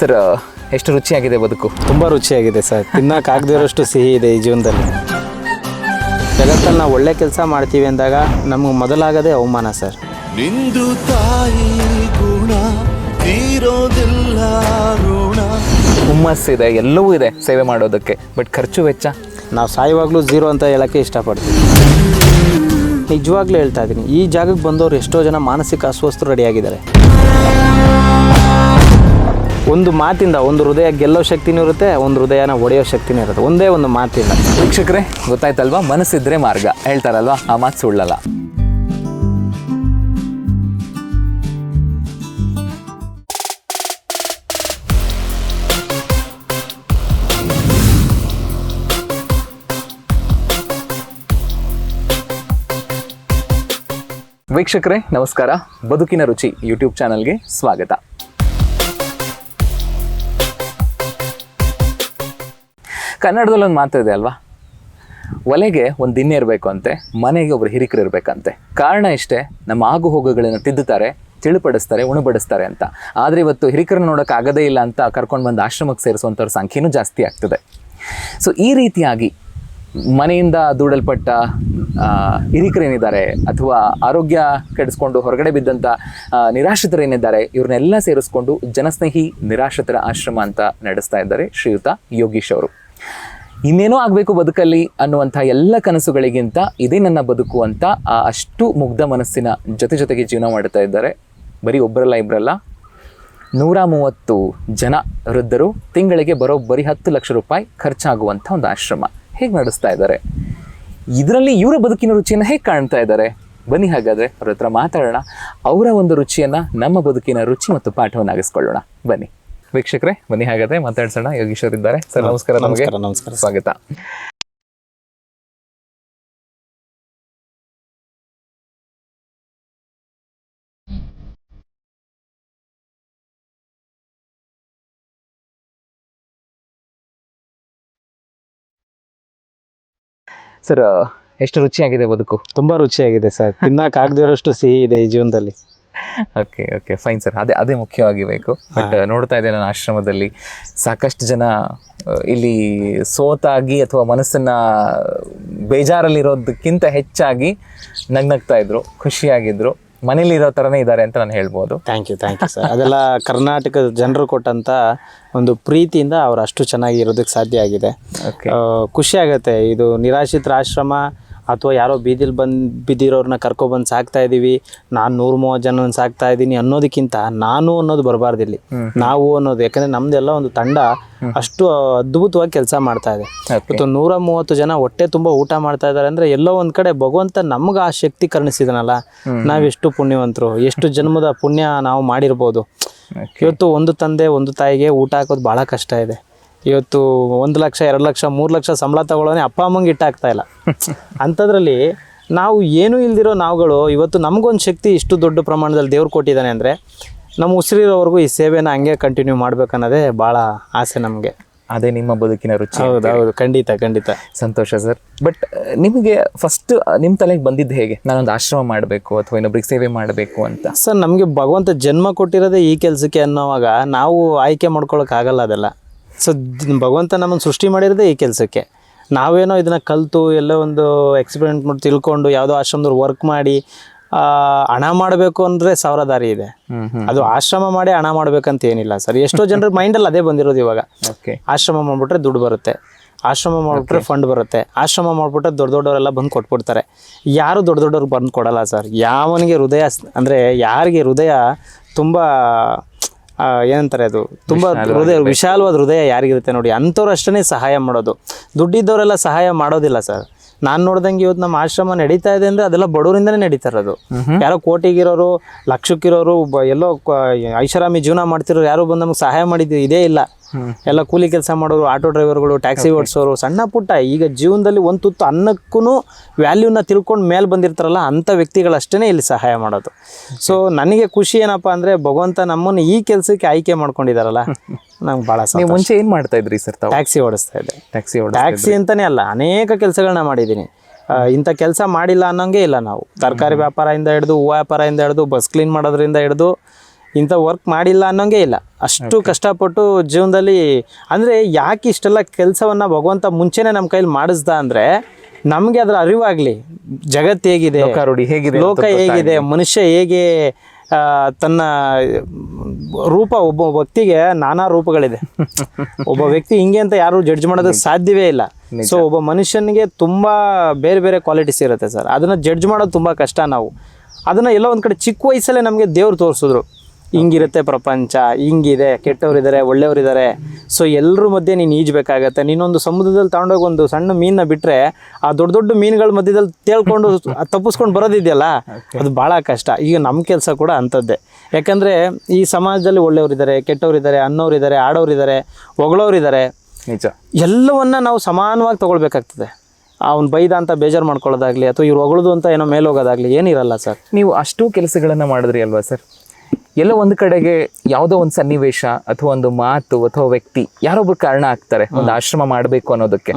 Sir ಎಷ್ಟು ರುಚಿಯಾಗಿದೆ ಬದುಕು? ತುಂಬ ರುಚಿಯಾಗಿದೆ ಸರ್. ತಿನ್ನೋಕ್ಕಾಗದಿರೋಷ್ಟು ಸಿಹಿ ಇದೆ ಈ ಜೀವನದಲ್ಲಿ. ಜಗತ್ತಲ್ಲಿ ನಾವು ಒಳ್ಳೆ ಕೆಲಸ ಮಾಡ್ತೀವಿ ಅಂದಾಗ ನಮಗೆ ಮೊದಲಾಗದೆ ಅವಮಾನ ಸರ್. ನಿಂದು ತಾಯಿ ಗುಣ ತೀರೋದಿಲ್ಲ ಋಣ. ಹುಮ್ಮಸ್ಸಿದೆ ಎಲ್ಲವೂ ಇದೆ ಸೇವೆ ಮಾಡೋದಕ್ಕೆ. ಬಟ್ ಖರ್ಚು ವೆಚ್ಚ? ನಾವು ಸಾಯುವಾಗಲೂ ಝೀರೋ ಅಂತ ಹೇಳೋಕ್ಕೆ ಇಷ್ಟಪಡ್ತೀವಿ. ನಿಜವಾಗ್ಲೂ ಹೇಳ್ತಾ ಇದ್ದೀನಿ ಈ ಜಾಗಕ್ಕೆ ಬಂದವರು ಎಷ್ಟೋ ಜನ ಮಾನಸಿಕ ಅಸ್ವಸ್ಥರು ರೆಡಿಯಾಗಿದ್ದಾರೆ ಒಂದು ಮಾತಿಂದ, ಒಂದು ಹೃದಯ ಗೆಲ್ಲೋ ಶಕ್ತಿನೂ ಇರುತ್ತೆ, ಒಂದು ಹೃದಯನ ಒಡೆಯೋ ಶಕ್ತಿನೂ ಇರುತ್ತೆ. ಒಂದೇ ಒಂದು ಮಾತಿಂದ. ವೀಕ್ಷಕರೇ, ಗೊತ್ತಾಯ್ತಲ್ವಾ? ಮನಸ್ಸಿದ್ರೆ ಮಾರ್ಗ. ಹೇಳ್ತಾರಲ್ವಾ? ಆ ಮಾತು ಸುಳ್ಳಲ್ಲ. ವೀಕ್ಷಕರೇ, ನಮಸ್ಕಾರ. ಬದುಕಿನ ರುಚಿ ಯೂಟ್ಯೂಬ್ ಚಾನಲ್ಗೆ ಸ್ವಾಗತ. ಕನ್ನಡದಲ್ಲಿ ಒಂದು ಮಾತು ಇದೆ ಅಲ್ವಾ? ಒಲೆಗೆ ಒಂದು ದಿನ ಇರಬೇಕು ಅಂತೆ, ಮನೆಗೆ ಒಬ್ಬರು ಹಿರಿಕರು ಇರಬೇಕಂತೆ. ಕಾರಣ ಇಷ್ಟೇ, ನಮ್ಮ ಆಗು ಹೋಗುಗಳನ್ನು ತಿದ್ದುತ್ತಾರೆ, ತಿಳಿಪಡಿಸ್ತಾರೆ, ಉಣಬಡಿಸ್ತಾರೆ ಅಂತ. ಆದರೆ ಇವತ್ತು ಹಿರಿಕರನ್ನ ನೋಡೋಕೆ ಆಗದೇ ಇಲ್ಲ ಅಂತ ಕರ್ಕೊಂಡು ಬಂದು ಆಶ್ರಮಕ್ಕೆ ಸೇರಿಸುವಂಥವ್ರ ಸಂಖ್ಯೆನೂ ಜಾಸ್ತಿ ಆಗ್ತದೆ. ಸೊ ಈ ರೀತಿಯಾಗಿ ಮನೆಯಿಂದ ದೂಡಲ್ಪಟ್ಟ ಹಿರಿಕರೇನಿದ್ದಾರೆ ಅಥವಾ ಆರೋಗ್ಯ ಕೆಡಿಸ್ಕೊಂಡು ಹೊರಗಡೆ ಬಿದ್ದಂಥ ನಿರಾಶ್ರಿತರೇನಿದ್ದಾರೆ ಇವ್ರನ್ನೆಲ್ಲ ಸೇರಿಸ್ಕೊಂಡು ಜನಸ್ನೇಹಿ ನಿರಾಶ್ರಿತರ ಆಶ್ರಮ ಅಂತ ನಡೆಸ್ತಾ ಇದ್ದಾರೆ ಶ್ರೀಯುತ ಯೋಗೀಶ್ ಅವರು. ಇನ್ನೇನೋ ಆಗಬೇಕು ಬದುಕಲ್ಲಿ ಅನ್ನುವಂಥ ಎಲ್ಲ ಕನಸುಗಳಿಗಿಂತ ಇದೇ ನನ್ನ ಬದುಕು ಅಂತ ಆ ಅಷ್ಟು ಮುಗ್ಧ ಮನಸ್ಸಿನ ಜೊತೆ ಜೊತೆಗೆ ಜೀವನ ಮಾಡ್ತಾ ಇದ್ದಾರೆ. ಬರೀ ಒಬ್ಬರಲ್ಲ ಇಬ್ಬರಲ್ಲ ನೂರ ಮೂವತ್ತು ಜನ ವೃದ್ಧರು ತಿಂಗಳಿಗೆ ಬರೋಬ್ಬರಿ ಹತ್ತು ಲಕ್ಷ ರೂಪಾಯಿ ಖರ್ಚಾಗುವಂಥ ಒಂದು ಆಶ್ರಮ. ಹೇಗೆ ನಡೆಸ್ತಾ ಇದ್ದಾರೆ? ಇದರಲ್ಲಿ ಇವರ ಬದುಕಿನ ರುಚಿಯನ್ನು ಹೇಗೆ ಕಾಣ್ತಾ ಇದ್ದಾರೆ? ಬನ್ನಿ ಹಾಗಾದರೆ ಅವ್ರ ಹತ್ರ ಮಾತಾಡೋಣ. ಅವರ ಒಂದು ರುಚಿಯನ್ನು ನಮ್ಮ ಬದುಕಿನ ರುಚಿ ಮತ್ತು ಪಾಠವನ್ನಾಗಿಸ್ಕೊಳ್ಳೋಣ. ಬನ್ನಿ. ವೀಕ್ಷಕರೇ ಬನ್ನಿ ಹಾಗಾದ್ರೆ ಮಾತಾಡ್ಸೋಣ. ಯೋಗೀಶ್ವರ್ ಇದ್ದಾರೆ. ಸರ್ ನಮಸ್ಕಾರ ನಮಗೆ. ನಮಸ್ಕಾರ ನಮಸ್ಕಾರ ಸ್ವಾಗತ. ಸರ್ ಎಷ್ಟು ರುಚಿಯಾಗಿದೆ ಬದುಕು? ತುಂಬಾ ರುಚಿಯಾಗಿದೆ ಸರ್. ತಿನ್ನೋಕ್ಕಾಗದಿರೋಷ್ಟು ಸಿಹಿ ಇದೆ ಈ ಜೀವನದಲ್ಲಿ. ಓಕೆ ಓಕೆ ಫೈನ್ ಸರ್ ಅದೇ ಅದೇ ಮುಖ್ಯವಾಗಿ ಬೇಕು ಬಟ್ ನೋಡ್ತಾ ಇದ್ದೆ ನಾನು ಆಶ್ರಮದಲ್ಲಿ ಸಾಕಷ್ಟು ಜನ ಇಲ್ಲಿ ಸೋತಾಗಿ ಅಥವಾ ಮನಸ್ಸನ್ನ ಬೇಜಾರಲ್ಲಿರೋದಕ್ಕಿಂತ ಹೆಚ್ಚಾಗಿ ನಗ್ನಗ್ತಾ ಇದ್ರು ಖುಷಿಯಾಗಿದ್ರು. ಮನೇಲಿರೋ ಥರನೇ ಇದ್ದಾರೆ ಅಂತ ನಾನು ಹೇಳ್ಬೋದು. Thank you thank you sir ಅದೆಲ್ಲ ಕರ್ನಾಟಕದ ಜನರು ಕೊಟ್ಟಂಥ ಒಂದು ಪ್ರೀತಿಯಿಂದ ಅವ್ರು ಅಷ್ಟು ಚೆನ್ನಾಗಿ ಇರೋದಕ್ಕೆ ಸಾಧ್ಯ ಆಗಿದೆ. ಖುಷಿಯಾಗತ್ತೆ ಖುಷಿ ಆಗುತ್ತೆ. ಇದು ನಿರಾಶ್ರಿತರ ಆಶ್ರಮ ಅಥವಾ ಯಾರೋ ಬೀದಿಲಿ ಬಂದು ಬಿದ್ದಿರೋರನ್ನ ಕರ್ಕೊಬಂದು ಸಾಕ್ತಾ ಇದ್ದೀವಿ ನಾನು ನೂರು ಮೂವತ್ತು ಜನ ಸಾಕ್ತಾ ಇದ್ದೀನಿ ಅನ್ನೋದಕ್ಕಿಂತ ನಾನು ಅನ್ನೋದು ಬರಬಾರ್ದಿಲ್ಲಿ. ನಾವು ಅನ್ನೋದು ಯಾಕಂದರೆ ನಮ್ದೆಲ್ಲ ಒಂದು ತಂಡ ಅಷ್ಟು ಅದ್ಭುತವಾಗಿ ಕೆಲಸ ಮಾಡ್ತಾ ಇದೆ. ಇವತ್ತು ನೂರ ಮೂವತ್ತು ಜನ ಹೊಟ್ಟೆ ತುಂಬ ಊಟ ಮಾಡ್ತಾ ಇದ್ದಾರೆ ಅಂದರೆ ಎಲ್ಲೋ ಒಂದು ಕಡೆ ಭಗವಂತ ನಮ್ಗೆ ಆ ಶಕ್ತಿ ಕರುಣಿಸಿದನಲ್ಲ. ನಾವೆಷ್ಟು ಪುಣ್ಯವಂತರು ಎಷ್ಟು ಜನ್ಮದ ಪುಣ್ಯ ನಾವು ಮಾಡಿರ್ಬೋದು. ಇವತ್ತು ಒಂದು ತಂದೆ ಒಂದು ತಾಯಿಗೆ ಊಟ ಹಾಕೋದು ಭಾಳ ಕಷ್ಟ ಇದೆ. ಇವತ್ತು ಒಂದು ಲಕ್ಷ ಎರಡು ಲಕ್ಷ ಮೂರು ಲಕ್ಷ ಸಂಬಳ ತಗೊಳ್ಳೋನೆ ಅಪ್ಪ ಅಮ್ಮಂಗೆ ಇಟ್ಟಾಗ್ತಾ ಇಲ್ಲ. ಅಂಥದ್ರಲ್ಲಿ ನಾವು ಏನೂ ಇಲ್ದಿರೋ ನಾವುಗಳು ಇವತ್ತು ನಮಗೊಂದು ಶಕ್ತಿ ಇಷ್ಟು ದೊಡ್ಡ ಪ್ರಮಾಣದಲ್ಲಿ ದೇವ್ರು ಕೊಟ್ಟಿದ್ದಾನೆ ಅಂದರೆ ನಮ್ಮ ಉಸಿರಿರೋವರೆಗೂ ಈ ಸೇವೆನ ಹಂಗೆ ಕಂಟಿನ್ಯೂ ಮಾಡ್ಬೇಕನ್ನೋದೇ ಭಾಳ ಆಸೆ ನಮಗೆ. ಅದೇ ನಿಮ್ಮ ಬದುಕಿನ ರುಚಿ. ಹೌದು ಹೌದು. ಖಂಡಿತ ಖಂಡಿತ. ಸಂತೋಷ ಸರ್. ಬಟ್ ನಿಮಗೆ ಫಸ್ಟ್ ನಿಮ್ಮ ತಲೆಗೆ ಬಂದಿದ್ದು ಹೇಗೆ? ನಾನೊಂದು ಆಶ್ರಮ ಮಾಡಬೇಕು ಅಥವಾ ಇನ್ನೊಬ್ರಿಗೆ ಸೇವೆ ಮಾಡಬೇಕು ಅಂತ. ಸರ್ ನಮಗೆ ಭಗವಂತ ಜನ್ಮ ಕೊಟ್ಟಿರೋದೇ ಈ ಕೆಲಸಕ್ಕೆ ಅನ್ನೋವಾಗ ನಾವು ಆಯ್ಕೆ ಮಾಡ್ಕೊಳಕ್ಕಾಗಲ್ಲ ಅದೆಲ್ಲ. ಸೊ ಭಗವಂತ ನಮ್ಮನ್ನು ಸೃಷ್ಟಿ ಮಾಡಿರೋದೇ ಈ ಕೆಲಸಕ್ಕೆ. ನಾವೇನೋ ಇದನ್ನು ಕಲಿತು ಎಲ್ಲೋ ಒಂದು ಎಕ್ಸ್ಪೆರಿಮೆಂಟ್ ಮಾಡಿ ತಿಳ್ಕೊಂಡು ಯಾವುದೋ ಆಶ್ರಮದವ್ರು ವರ್ಕ್ ಮಾಡಿ ಹಣ ಮಾಡಬೇಕು ಅಂದರೆ ಸಾವಿರ ದಾರಿ ಇದೆ. ಅದು ಆಶ್ರಮ ಮಾಡಿ ಹಣ ಮಾಡ್ಬೇಕಂತ ಏನಿಲ್ಲ ಸರ್. ಎಷ್ಟೋ ಜನರ ಮೈಂಡಲ್ಲಿ ಅದೇ ಬಂದಿರೋದು ಇವಾಗ. ಓಕೆ ಆಶ್ರಮ ಮಾಡಿಬಿಟ್ರೆ ದುಡ್ಡು ಬರುತ್ತೆ. ಆಶ್ರಮ ಮಾಡಿಬಿಟ್ರೆ ಫಂಡ್ ಬರುತ್ತೆ. ಆಶ್ರಮ ಮಾಡಿಬಿಟ್ರೆ ದೊಡ್ಡ ದೊಡ್ಡವರೆಲ್ಲ ಬಂದು ಕೊಟ್ಬಿಡ್ತಾರೆ. ಯಾರು ದೊಡ್ಡ ದೊಡ್ಡವ್ರಿಗೆ ಬಂದು ಕೊಡಲ್ಲ ಸರ್. ಯಾವನಿಗೆ ಹೃದಯ ಅಂದರೆ ಯಾರಿಗೆ ಹೃದಯ ತುಂಬ ಏನಂತಾರೆ ಅದು? ತುಂಬ ಹೃದಯ ವಿಶಾಲವಾದ ಹೃದಯ ಯಾರಿಗಿರುತ್ತೆ ನೋಡಿ ಅಂಥವ್ರು ಅಷ್ಟೇ ಸಹಾಯ ಮಾಡೋದು. ದುಡ್ಡಿದ್ದವರೆಲ್ಲ ಸಹಾಯ ಮಾಡೋದಿಲ್ಲ ಸರ್. ನಾನು ನೋಡ್ದಂಗೆ ಇವತ್ತು ನಮ್ಮ ಆಶ್ರಮ ನಡೀತಾ ಇದೆ ಅಂದ್ರೆ ಅದೆಲ್ಲ ಬಡವರಿಂದನೇ ನಡೀತಾ ಅದು. ಯಾರೋ ಕೋಟಿಗಿರೋರು ಲಕ್ಷಕ್ಕಿರೋರು ಬ- ಎಲ್ಲೋ ಕ- ಐಷಾರಾಮಿ ಜೀವನ ಮಾಡ್ತಿರೋರು ಯಾರು ಬಂದು ನಮ್ಗೆ ಸಹಾಯ ಮಾಡಿದ್ದು ಇದೇ ಇಲ್ಲ. ಎಲ್ಲ ಕೂಲಿ ಕೆಲಸ ಮಾಡೋರು ಆಟೋ ಡ್ರೈವರ್ಗಳು ಟ್ಯಾಕ್ಸಿ ಓಡಿಸೋರು ಸಣ್ಣ ಪುಟ್ಟ. ಈಗ ಜೀವನದಲ್ಲಿ ಒಂದು ತುತ್ತು ಅನ್ನಕ್ಕೂ ವ್ಯಾಲ್ಯೂನ ತಿಳ್ಕೊಂಡು ಮೇಲೆ ಬಂದಿರ್ತಾರಲ್ಲ ಅಂಥ ವ್ಯಕ್ತಿಗಳಷ್ಟೇ ಇಲ್ಲಿ ಸಹಾಯ ಮಾಡೋದು. ಸೊ ನನಗೆ ಖುಷಿ ಏನಪ್ಪ ಅಂದರೆ ಭಗವಂತ ನಮ್ಮನ್ನು ಈ ಕೆಲಸಕ್ಕೆ ಆಯ್ಕೆ ಮಾಡ್ಕೊಂಡಿದ್ದಾರಲ್ಲ ನಂಗೆ ಭಾಳ ನೀವು ಮುಂಚೆ ಏನು ಮಾಡ್ತಾ ಇದ್ರಿ ಸರ್ ತಾವು? ಟ್ಯಾಕ್ಸಿ ಓಡಿಸ್ತಾ ಇದ್ದೆ. ಟ್ಯಾಕ್ಸಿ ಓಡ ಟ್ಯಾಕ್ಸಿ ಅಂತಲೇ ಅಲ್ಲ ಅನೇಕ ಕೆಲಸಗಳನ್ನ ಮಾಡಿದ್ದೀನಿ. ಇಂಥ ಕೆಲಸ ಮಾಡಿಲ್ಲ ಅನ್ನೋಂಗೆ ಇಲ್ಲ ನಾವು. ತರಕಾರಿ ವ್ಯಾಪಾರದಿಂದ ಹಿಡಿದು ಹೂವು ವ್ಯಾಪಾರದಿಂದ ಹಿಡಿದು ಬಸ್ ಕ್ಲೀನ್ ಮಾಡೋದ್ರಿಂದ ಹಿಡಿದು ಇಂಥ ವರ್ಕ್ ಮಾಡಿಲ್ಲ ಅನ್ನೋಂಗೆ ಇಲ್ಲ. ಅಷ್ಟು ಕಷ್ಟಪಟ್ಟು ಜೀವನದಲ್ಲಿ ಅಂದರೆ ಯಾಕೆ ಇಷ್ಟೆಲ್ಲ ಕೆಲಸವನ್ನು ಭಗವಂತ ಮುಂಚೆನೇ ನಮ್ಮ ಕೈಲಿ ಮಾಡಿಸ್ದ ಅಂದರೆ ನಮಗೆ ಅದರ ಅರಿವಾಗಲಿ. ಜಗತ್ತು ಹೇಗಿದೆ ಹೇಗಿದೆ ಲೋಕ ಹೇಗಿದೆ ಮನುಷ್ಯ ಹೇಗೆ ತನ್ನ ರೂಪ ಒಬ್ಬ ವ್ಯಕ್ತಿಗೆ ನಾನಾ ರೂಪಗಳಿದೆ. ಒಬ್ಬ ವ್ಯಕ್ತಿ ಹಿಂಗೆ ಅಂತ ಯಾರು ಜಡ್ಜ್ ಮಾಡೋದಕ್ಕೆ ಸಾಧ್ಯವೇ ಇಲ್ಲ. ಸೊ ಒಬ್ಬ ಮನುಷ್ಯನಿಗೆ ತುಂಬ ಬೇರೆ ಬೇರೆ ಕ್ವಾಲಿಟೀಸ್ ಇರುತ್ತೆ ಸರ್. ಅದನ್ನು ಜಡ್ಜ್ ಮಾಡೋದು ತುಂಬ ಕಷ್ಟ ನಾವು. ಅದನ್ನು ಎಲ್ಲೋ ಒಂದು ಕಡೆ ಚಿಕ್ಕ ವಯಸ್ಸಲ್ಲೇ ನಮಗೆ ದೇವ್ರು ತೋರಿಸಿದ್ರು. ಹಿಂಗಿರುತ್ತೆ ಪ್ರಪಂಚ ಹಿಂಗಿದೆ ಕೆಟ್ಟವರಿದ್ದಾರೆ ಒಳ್ಳೆಯವರಿದ್ದಾರೆ. ಸೊ ಎಲ್ಲರ ಮಧ್ಯೆ ನೀನು ಈಜಬೇಕಾಗತ್ತೆ. ನೀನೊಂದು ಸಮುದ್ರದಲ್ಲಿ ತಗೊಂಡೋಗಿ ಒಂದು ಸಣ್ಣ ಮೀನನ್ನ ಬಿಟ್ಟರೆ ಆ ದೊಡ್ಡ ದೊಡ್ಡ ಮೀನುಗಳ ಮಧ್ಯದಲ್ಲಿ ತೇಳ್ಕೊಂಡು ತಪ್ಪಿಸ್ಕೊಂಡು ಬರೋದಿದೆಯಲ್ಲ? ಅದು ಭಾಳ ಕಷ್ಟ. ಈಗ ನಮ್ಮ ಕೆಲಸ ಕೂಡ ಅಂಥದ್ದೇ. ಯಾಕಂದರೆ ಈ ಸಮಾಜದಲ್ಲಿ ಒಳ್ಳೆಯವರಿದ್ದಾರೆ ಕೆಟ್ಟವರಿದ್ದಾರೆ ಅನ್ನೋರಿದ್ದಾರೆ ಆಡೋರಿದ್ದಾರೆ ಹೊಗಳೋರಿದ್ದಾರೆ. ನಿಜ. ಎಲ್ಲವನ್ನ ನಾವು ಸಮಾನವಾಗಿ ತಗೊಳ್ಬೇಕಾಗ್ತದೆ. ಅವ್ನು ಬೈದ ಅಂತ ಬೇಜಾರು ಮಾಡ್ಕೊಳ್ಳೋದಾಗ್ಲಿ ಅಥವಾ ಇವ್ರು ಹೊಗಳದು ಅಂತ ಏನೋ ಮೇಲೋಗೋದಾಗ್ಲಿ ಏನಿರಲ್ಲ ಸರ್. ನೀವು ಅಷ್ಟು ಕೆಲಸಗಳನ್ನ ಮಾಡಿದ್ರಿ ಅಲ್ವಾ ಸರ್? ಎಲ್ಲೋ ಒಂದು ಕಡೆಗೆ ಯಾವುದೋ ಒಂದು ಸನ್ನಿವೇಶ ಅಥವಾ ಒಂದು ಮಾತು ಅಥವಾ ವ್ಯಕ್ತಿ ಯಾರೊಬ್ರು ಕಾರಣ ಆಗ್ತಾರೆ ಒಂದು ಆಶ್ರಮ ಮಾಡಬೇಕು ಅನ್ನೋದಕ್ಕೆ.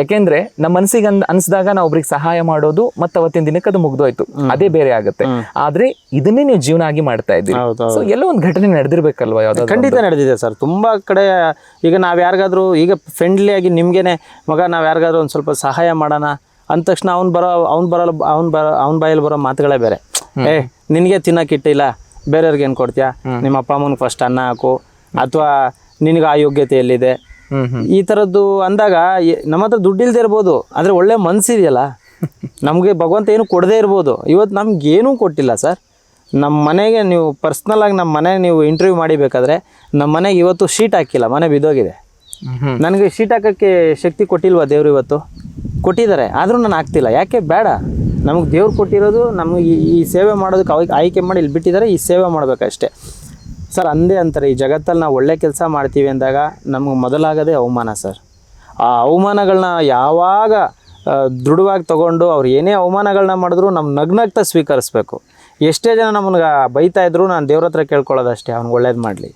ಯಾಕೆಂದ್ರೆ ನಮ್ಮ ಮನಸ್ಸಿಗೆ ಅನ್ ಅನ್ಸ್ದಾಗ ನಾವು ಒಬ್ರಿಗೆ ಸಹಾಯ ಮಾಡೋದು ಮತ್ತೆ ಅವತ್ತಿನ ದಿನಕ್ಕೆ ಅದು ಮುಗ್ದೋಯ್ತು. ಅದೇ ಬೇರೆ ಆಗುತ್ತೆ. ಆದ್ರೆ ಇದನ್ನೇ ನೀವು ಜೀವನ ಆಗಿ ಮಾಡ್ತಾ ಇದ್ದೀವಿ ಸೊ ಎಲ್ಲೋ ಒಂದು ಘಟನೆ ನಡೆದಿರ್ಬೇಕಲ್ವಾ ಯಾವ್ದು ಖಂಡಿತ ನಡೆದಿದೆ ಸರ್. ತುಂಬಾ ಕಡೆ ಈಗ ನಾವು ಯಾರಿಗಾದ್ರೂ ಈಗ ಫ್ರೆಂಡ್ಲಿ ಆಗಿ ನಿಮ್ಗೆನೆ ಮಗ ನಾವು ಯಾರಿಗಾದ್ರೂ ಒಂದ್ ಸ್ವಲ್ಪ ಸಹಾಯ ಮಾಡೋಣ ಅಂದ ತಕ್ಷಣ ಅವ್ನು ಬರೋ ಅವ್ನು ಬರಲ್ಲ ಅವ್ನು ಬರೋ ಅವ್ನ ಬಾಯಲ್ಲಿ ಬರೋ ಮಾತುಗಳೇ ಬೇರೆ. ಏ ನಿನಗೆ ತಿನ್ನಕ್ಕಿಟ್ಟಿಲ್ಲ ಬೇರೆಯವ್ರಿಗೆ ಏನು ಕೊಡ್ತೀಯಾ? ನಿಮ್ಮ ಅಪ್ಪ ಅಮ್ಮನಿಗೆ ಫಸ್ಟ್ ಅನ್ನ ಹಾಕು. ಅಥವಾ ನಿನಗೆ ಆ ಯೋಗ್ಯತೆ ಎಲ್ಲಿದೆ ಈ ಥರದ್ದು ಅಂದಾಗ ನಮ್ಮ ಹತ್ರ ಇಲ್ಲದೆ ಇರ್ಬೋದು. ಆದರೆ ಒಳ್ಳೆ ಮನಸ್ಸಿದೆಯಲ್ಲ ನಮಗೆ ಭಗವಂತ ಏನು ಕೊಡದೇ ಇರ್ಬೋದು. ಇವತ್ತು ನಮ್ಗೆ ಏನೂ ಕೊಟ್ಟಿಲ್ಲ ಸರ್ ನಮ್ಮ ಮನೆಗೆ ನೀವು ಪರ್ಸ್ನಲ್ ಆಗಿ ನಮ್ಮ ಮನೆ ನೀವು ಇಂಟರ್ವ್ಯೂ ಮಾಡಿಬೇಕಾದ್ರೆ ನಮ್ಮ ಮನೆಗೆ ಇವತ್ತು ಶೀಟ್ ಹಾಕಿಲ್ಲ. ಮನೆ ಬಿದ್ದೋಗಿದೆ. ನನಗೆ ಶೀಟ್ ಹಾಕೋಕ್ಕೆ ಶಕ್ತಿ ಕೊಟ್ಟಿಲ್ವಾ ದೇವರು ಇವತ್ತು? ಕೊಟ್ಟಿದ್ದಾರೆ. ಆದರೂ ನಾನು ಹಾಕ್ತಿಲ್ಲ. ಯಾಕೆ? ಬೇಡ. ನಮಗೆ ದೇವ್ರು ಕೊಟ್ಟಿರೋದು, ನಮಗೆ ಈ- ಸೇವೆ ಮಾಡೋದಕ್ಕೆ ಅವಾಗ ಆಯ್ಕೆ ಮಾಡಿ ಇಲ್ಲಿ ಬಿಟ್ಟಿದ್ದಾರೆ ಈ ಸೇವೆ ಮಾಡಬೇಕಷ್ಟೇ. ಸರ್, ಅಂದೇ ಅಂತಾರೆ, ಈ ಜಗತ್ತಲ್ಲಿ ನಾವು ಒಳ್ಳೆ ಕೆಲಸ ಮಾಡ್ತೀವಿ ಅಂದಾಗ ನಮಗೆ ಮೊದಲಾಗದೇ ಅವಮಾನ ಸರ್. ಆ ಅವಮಾನಗಳನ್ನ ಯಾವಾಗ ದೃಢವಾಗಿ ತೊಗೊಂಡು ಅವ್ರು ಏನೇ ಅವಮಾನಗಳನ್ನ ಮಾಡಿದ್ರು ನಮ್ಮ ನಗ್ನಗ್ತಾ ಸ್ವೀಕರಿಸ್ಬೇಕು. ಎಷ್ಟೇ ಜನ ನಮ್ಗೆ ಬೈತಾ ಇದ್ರು ನಾನು ದೇವ್ರ ಹತ್ರ ಕೇಳ್ಕೊಳ್ಳೋದಷ್ಟೇ, ಅವ್ನಿಗೆ ಒಳ್ಳೇದು ಮಾಡಲಿ.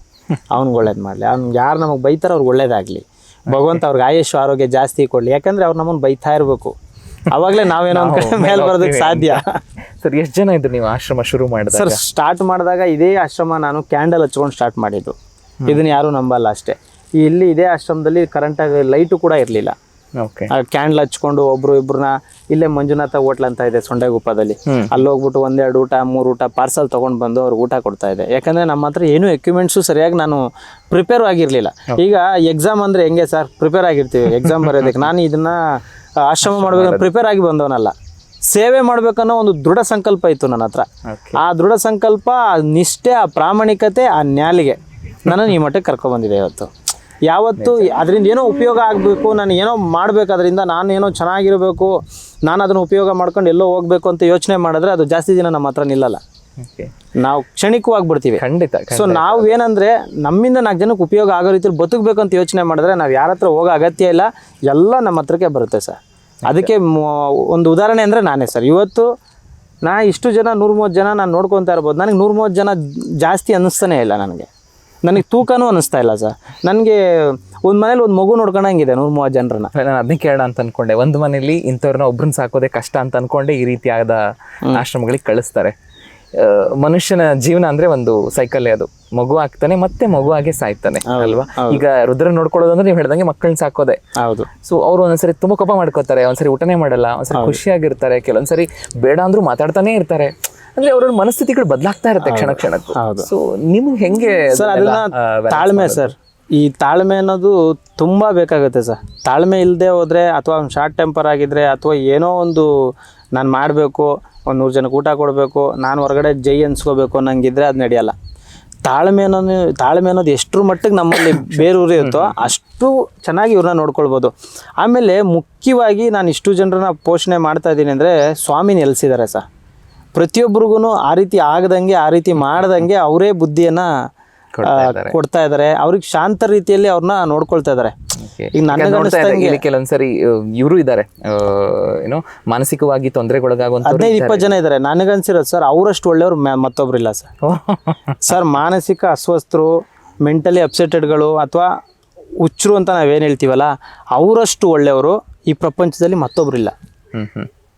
ಅವ್ನಿಗೆ ಒಳ್ಳೇದು ಮಾಡಲಿ. ಅವ್ನು ಯಾರು ನಮಗೆ ಬೈತಾರೋ ಅವ್ರಿಗೆ ಒಳ್ಳೇದಾಗಲಿ. ಭಗವಂತ ಅವ್ರಿಗೆ ಆಯುಷ್ ಆರೋಗ್ಯ ಜಾಸ್ತಿ ಕೊಡಲಿ. ಯಾಕಂದರೆ ಅವ್ರು ನಮ್ಮನ್ನು ಬೈತಾ ಇರಬೇಕು. ಅವಾಗಲೇ ನಾವೇನೋ ಒಂದು ಕಡೆ ಮೇಲೆ ಬರೋದಕ್ಕೆ ಸಾಧ್ಯ. ಸರ್ ಎಷ್ಟು ಜನ ಇದ್ರು ನೀವು ಆಶ್ರಮ ಶುರು ಮಾಡಿದಾಗ? ಸರ್ ಸ್ಟಾರ್ಟ್ ಮಾಡಿದಾಗ ಇದೇ ಆಶ್ರಮ ನಾನು ಕ್ಯಾಂಡಲ್ ಹಚ್ಕೊಂಡು ಸ್ಟಾರ್ಟ್ ಮಾಡಿದ್ದು. ಇದನ್ನ ಯಾರು ನಂಬಲ್ಲ ಅಷ್ಟೇ. ಇಲ್ಲಿ ಇದೇ ಆಶ್ರಮದಲ್ಲಿ ಕರೆಂಟಾಗಿ ಲೈಟು ಕೂಡ ಇರಲಿಲ್ಲ. ಓಕೆ ಕ್ಯಾಂಡಲ್ ಹಚ್ಕೊಂಡು ಒಬ್ರು ಇಬ್ರನ್ನ ಇಲ್ಲೇ ಮಂಜುನಾಥ ಹೋಟ್ಲ್ ಅಂತ ಇದೆ ಸೊಂಡೆಗುಪ್ಪದಲ್ಲಿ. ಅಲ್ಲಿ ಹೋಗ್ಬಿಟ್ಟು ಒಂದೆರಡು ಊಟ ಮೂರು ಊಟ ಪಾರ್ಸಲ್ ತೊಗೊಂಡು ಬಂದು ಅವ್ರಿಗೆ ಊಟ ಕೊಡ್ತಾ ಇದೆ. ಯಾಕಂದ್ರೆ ನಮ್ಮ ಹತ್ರ ಏನು ಎಕ್ವಿಪ್ಮೆಂಟ್ಸು ಸರಿಯಾಗಿ ನಾನು ಪ್ರಿಪೇರ್ ಆಗಿರಲಿಲ್ಲ. ಈಗ ಎಕ್ಸಾಮ್ ಅಂದ್ರೆ ಹೆಂಗೆ ಸರ್ ಪ್ರಿಪೇರ್ ಆಗಿರ್ತೀವಿ. ಎಕ್ಸಾಮ್ ಬರೋದಕ್ಕೆ ನಾನು ಇದನ್ನ ಆಶ್ರಮ ಮಾಡಬೇಕು ಪ್ರಿಪೇರ್ ಆಗಿ ಬಂದವನಲ್ಲ. ಸೇವೆ ಮಾಡ್ಬೇಕನ್ನೋ ಒಂದು ದೃಢ ಸಂಕಲ್ಪ ಇತ್ತು ನನ್ನ ಹತ್ರ. ಆ ದೃಢ ಸಂಕಲ್ಪ ಆ ನಿಷ್ಠೆ ಆ ಪ್ರಾಮಾಣಿಕತೆ ಆ ನ್ಯಾಲಿಗೆ ನನ್ನನ್ನು ಈ ಮಟ್ಟಕ್ಕೆ ಕರ್ಕೊಬಂದಿದೆ ಇವತ್ತು. ಯಾವತ್ತು ಅದರಿಂದ ಏನೋ ಉಪಯೋಗ ಆಗಬೇಕು ನಾನು ಏನೋ ಮಾಡಬೇಕು ಅದರಿಂದ ನಾನು ಏನೋ ಚೆನ್ನಾಗಿರಬೇಕು ನಾನು ಅದನ್ನು ಉಪಯೋಗ ಮಾಡ್ಕೊಂಡು ಎಲ್ಲೋ ಹೋಗಬೇಕು ಅಂತ ಯೋಚನೆ ಮಾಡಿದ್ರೆ ಅದು ಜಾಸ್ತಿ ದಿನ ನಮ್ಮ ಹತ್ರ ನಿಲ್ಲಲ್ಲ. ನಾವು ಕ್ಷಣಿಕವಾಗಿ ಬಿಡ್ತೀವಿ. ಖಂಡಿತ ಸೊ ನಾವು ಏನಂದ್ರೆ ನಮ್ಮಿಂದ ನಾಲ್ಕು ಜನಕ್ಕೆ ಉಪಯೋಗ ಆಗೋ ರೀತಿಯಲ್ಲಿ ಬದುಕಬೇಕು ಅಂತ ಯೋಚನೆ ಮಾಡಿದ್ರೆ ನಾವು ಯಾರ ಹತ್ರ ಹೋಗೋ ಅಗತ್ಯ ಇಲ್ಲ ಎಲ್ಲ ನಮ್ಮ ಹತ್ರಕ್ಕೆ ಬರುತ್ತೆ ಸರ್. ಅದಕ್ಕೆ ಒಂದು ಉದಾಹರಣೆ ಅಂದರೆ ನಾನೇ ಸರ್. ಇವತ್ತು ನಾ ಇಷ್ಟು ಜನ ನೂರ ಮೂವತ್ತು ಜನ ನಾನು ನೋಡ್ಕೊತಾ ಇರ್ಬೋದು. ನನಗೆ ನೂರ ಮೂವತ್ತು ಜನ ಜಾಸ್ತಿ ಅನ್ನಿಸ್ತಾನೆ ಇಲ್ಲ ನನಗೆ. ನನಗೆ ತೂಕನೂ ಅನ್ನಿಸ್ತಾ ಇಲ್ಲ ಸರ್. ನನಗೆ ಒಂದು ಮನೇಲಿ ಒಂದು ಮಗು ನೋಡ್ಕೊಂಡಂಗಿದೆ ನೂರ ಮೂವತ್ತು ಜನರನ್ನ ನಾನು ಅದನ್ನೇ ಕೇಳೋಣ ಅಂತ ಅನ್ಕೊಂಡೆ. ಒಂದು ಮನೇಲಿ ಇಂಥವ್ರನ್ನ ಒಬ್ರನ್ನ ಸಾಕೋದೇ ಕಷ್ಟ ಅಂತ ಅನ್ಕೊಂಡೆ ಈ ರೀತಿಯಾದ ಆಶ್ರಮಗಳಿಗೆ ಕಳಿಸ್ತಾರೆ. ಮನುಷ್ಯನ ಜೀವನ ಅಂದ್ರೆ ಒಂದು ಸೈಕಲ್ ಅದು. ಮಗು ಆಗ್ತಾನೆ ಮತ್ತೆ ಮಗು ಆಗಿ ಸಾಯ್ತಾನೆ ಅಲ್ವಾ? ಈಗ ರುದ್ರ ನೋಡ್ಕೊಳ್ಳೋದು ಅಂದ್ರೆ ನೀವು ಹೇಳ್ದಂಗೆ ಮಕ್ಕಳನ್ನ ಸಾಕೋದೆ. ಹೌದು. ಸೊ ಅವ್ರು ಒಂದ್ಸರಿ ತುಂಬಾ ಕೋಪ ಮಾಡ್ಕೋತಾರೆ ಒಂದ್ಸರಿ ಊಟನೇ ಮಾಡಲ್ಲ ಒಂದ್ಸರಿ ಖುಷಿಯಾಗಿರ್ತಾರೆ ಕೆಲವೊಂದ್ಸರಿ ಬೇಡ ಅಂದ್ರೂ ಮಾತಾಡ್ತಾನೆ ಇರ್ತಾರೆ. ಅಂದ್ರೆ ಅವ್ರ ಮನಸ್ಥಿತಿಗಳು ಬದಲಾಗ್ತಾ ಇರುತ್ತೆ ಕ್ಷಣ ಕ್ಷಣಕ್ಕೂ. ಸೊ ನಿಮ್ಗೆ ಹೆಂಗೆ ತಾಳ್ಮೆ ಸರ್ ಈ ತಾಳ್ಮೆ ಅನ್ನೋದು ತುಂಬಾ ಬೇಕಾಗುತ್ತೆ ಸರ್ ತಾಳ್ಮೆ ಇಲ್ಲದೆ ಹೋದ್ರೆ ಅಥವಾ ಶಾರ್ಟ್ ಟೆಂಪರ್ ಆಗಿದ್ರೆ ಅಥವಾ ಏನೋ ಒಂದು ನಾನು ಮಾಡಬೇಕು ಒಂದು ನೂರು ಜನಕ್ಕೆ ಊಟ ಕೊಡಬೇಕು ನಾನು ಹೊರಗಡೆ ಜೈ ಅನ್ಸ್ಕೋಬೇಕು ಅನ್ನಂಗಿದ್ರೆ ಅದು ನಡೆಯಲ್ಲ ತಾಳ್ಮೆ ಅನ್ನೋದು ತಾಳ್ಮೆ ಅನ್ನೋದು ಎಷ್ಟರ ಮಟ್ಟಿಗೆ ನಮ್ಮಲ್ಲಿ ಬೇರೂರು ಇರುತ್ತೋ ಅಷ್ಟು ಚೆನ್ನಾಗಿ ಇವ್ರನ್ನ ನೋಡ್ಕೊಳ್ಬೋದು ಆಮೇಲೆ ಮುಖ್ಯವಾಗಿ ನಾನು ಇಷ್ಟು ಜನರನ್ನ ಪೋಷಣೆ ಮಾಡ್ತಾ ಇದ್ದೀನಿ ಅಂದರೆ ಸ್ವಾಮಿ ನೆಲೆಸಿದ್ದಾರೆ ಸರ್ ಪ್ರತಿಯೊಬ್ಬರಿಗೂ ಆ ರೀತಿ ಆಗದಂಗೆ ಆ ರೀತಿ ಮಾಡ್ದಂಗೆ ಅವರೇ ಬುದ್ಧಿಯನ್ನು ಕೊಡ್ತಾ ಇದ್ದಾರೆ. ಅವ್ರಿಗೆ ಶಾಂತ ರೀತಿಯಲ್ಲಿ ಅವ್ರನ್ನ ನೋಡ್ಕೊಳ್ತಾ ಇದ್ದಾರೆ. ಈಗ ನೋಡ್ತಾ ಇಲ್ಲಿ ಕೆಲವೊಂದ್ಸರಿ ಇವರು ಇದ್ದಾರೆ. ಏನೋ ಮಾನಸಿಕವಾಗಿ ತೊಂದರೆಗೊಳಗಾಗುವಂತ ಹದಿನೈದು ಇಪ್ಪತ್ತು ಜನ ಇದ್ದಾರೆ. ನನಗನ್ಸಿರೋದು ಸರ್ ಅವರಷ್ಟು ಒಳ್ಳೆಯವರು ಮತ್ತೊಬ್ರು ಇಲ್ಲ ಸರ್. ಸರ್ ಮಾನಸಿಕ ಅಸ್ವಸ್ಥರು ಮೆಂಟಲಿ ಅಪ್ಸೆಟೆಡ್ಗಳು ಅಥವಾ ಹುಚ್ಚರು ಅಂತ ನಾವೇನು ಹೇಳ್ತೀವಲ್ಲ ಅವರಷ್ಟು ಒಳ್ಳೆಯವರು ಈ ಪ್ರಪಂಚದಲ್ಲಿ ಮತ್ತೊಬ್ರು ಇಲ್ಲ.